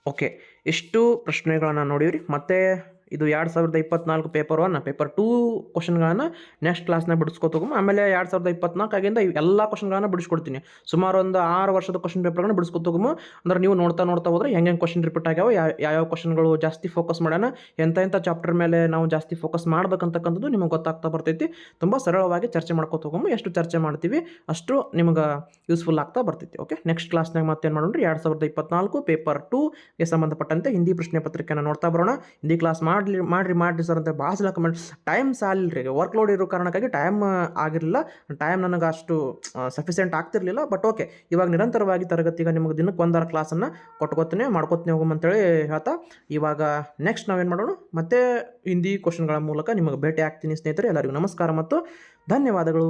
ಓಕೆ ಎಷ್ಟು ಪ್ರಶ್ನೆಗಳನ್ನು ನೋಡಿವ್ರಿ. ಮತ್ತೆ ಇದು ಎರಡು ಸಾವಿರದ ಇಪ್ಪತ್ನಾಲ್ಕು ಪೇಪರ್ ಒನ್ ಪೇಪರ್ ಟೂ ಕ್ವಶನ್ಗಳನ್ನು ನೆಕ್ಸ್ಟ್ ಕ್ಲಾಸ್ನಾಗ ಬಿಡಿಸ್ಕೊತೋಗಮ್ಮ ಆಮೇಲೆ ಎರಡು ಸಾವಿರದ ಇಪ್ಪತ್ನಾಲ್ಕು ಆಗಿಂದ ಎಲ್ಲ ಕ್ವಶನ್ಗಳನ್ನ ಬಿಡಿಸ್ಕೊಡ್ತೀನಿ. ಸುಮಾರು ಒಂದು ಆರು ವರ್ಷದ ಕ್ವಶನ್ ಪೇಪರ್ಗಳನ್ನ ಬಿಡಿಸ್ಕೊತೋಗಮ್ಮ ಅಂದ್ರೆ ನೀವು ನೋಡ್ತಾ ನೋಡ್ತಾ ಹೋದ್ರೆ ಹೆಂಗೆ ಕ್ವಶನ್ ರಿಪೀಟ್ ಆಗ್ಯಾವ ಯಾವ ಯಾವ್ಯಾವ ಕ್ವಶನ್ಗಳು ಜಾಸ್ತಿ ಫೋಕಸ್ ಮಾಡೋಣ ಎಂಥ ಎಂಥ ಚಾಪ್ಟರ್ ಮೇಲೆ ನಾವು ಜಾಸ್ತಿ ಫೋಕಸ್ ಮಾಡ್ಬೇಕಂತಕ್ಕಂಥದ್ದು ನಿಮಗೆ ಗೊತ್ತಾಗ್ತಾ ಬರ್ತೈತಿ. ತುಂಬ ಸರಳವಾಗಿ ಚರ್ಚೆ ಮಾಡ್ಕೊತ ಹೋಗಮ್ಮ ಎಷ್ಟು ಚರ್ಚೆ ಮಾಡ್ತೀವಿ ಅಷ್ಟು ನಿಮಗೆ ಯೂಸ್ಫುಲ್ ಆಗ್ತಾ ಬರ್ತೈತಿ. ಓಕೆ ನೆಕ್ಸ್ಟ್ ಕ್ಲಾಸ್ನಾಗ ಮತ್ತೇನು ಮಾಡೋಣ ಎರಡು ಸಾವಿರದ ಇಪ್ಪತ್ನಾಲ್ಕು ಪೇಪರ್ ಟೂಗೆ ಸಂಬಂಧಪಟ್ಟಂತೆ ಹಿಂದಿ ಪ್ರಶ್ನೆ ಪತ್ರಿಕೆಯನ್ನು ನೋಡ್ತಾ ಬರೋಣ. ಹಿಂದಿ ಕ್ಲಾಸ್ ಮಾಡಲಿ, ಮಾಡಿರಿ ಮಾಡಿರಿ ಸರ್ ಅಂತ ಭಾಳ ಸಲ ಕಮೆಂಟ್ ಟೈಮ್ ಸಾಲಿಲ್ರಿ ವರ್ಕ್ ಲೋಡ್ ಇರೋ ಕಾರಣಕ್ಕಾಗಿ ಟೈಮ್ ಆಗಿರಲಿಲ್ಲ. ಟೈಮ್ ನನಗೆ ಅಷ್ಟು ಸಫಿಷಿಯೆಂಟ್ ಆಗ್ತಿರ್ಲಿಲ್ಲ ಬಟ್ ಓಕೆ ಇವಾಗ ನಿರಂತರವಾಗಿ ತರಗತಿಗೆ ನಿಮಗೆ ದಿನಕ್ಕೆ ಒಂದಾರ ಕ್ಲಾಸನ್ನು ಕೊಟ್ಕೋತೀನಿ, ಮಾಡ್ಕೋತೀನಿ ಹೋಗಮ್ಮಂತೇಳಿ ಹೇಳ್ತಾ, ಇವಾಗ ನೆಕ್ಸ್ಟ್ ನಾವೇನು ಮಾಡೋಣ? ಮತ್ತೆ ಹಿಂದಿ ಕ್ವಶನ್ಗಳ ಮೂಲಕ ನಿಮಗೆ ಭೇಟಿ ಆಗ್ತೀನಿ ಸ್ನೇಹಿತರೆ, ಎಲ್ಲರಿಗೂ ನಮಸ್ಕಾರ ಮತ್ತು ಧನ್ಯವಾದಗಳು.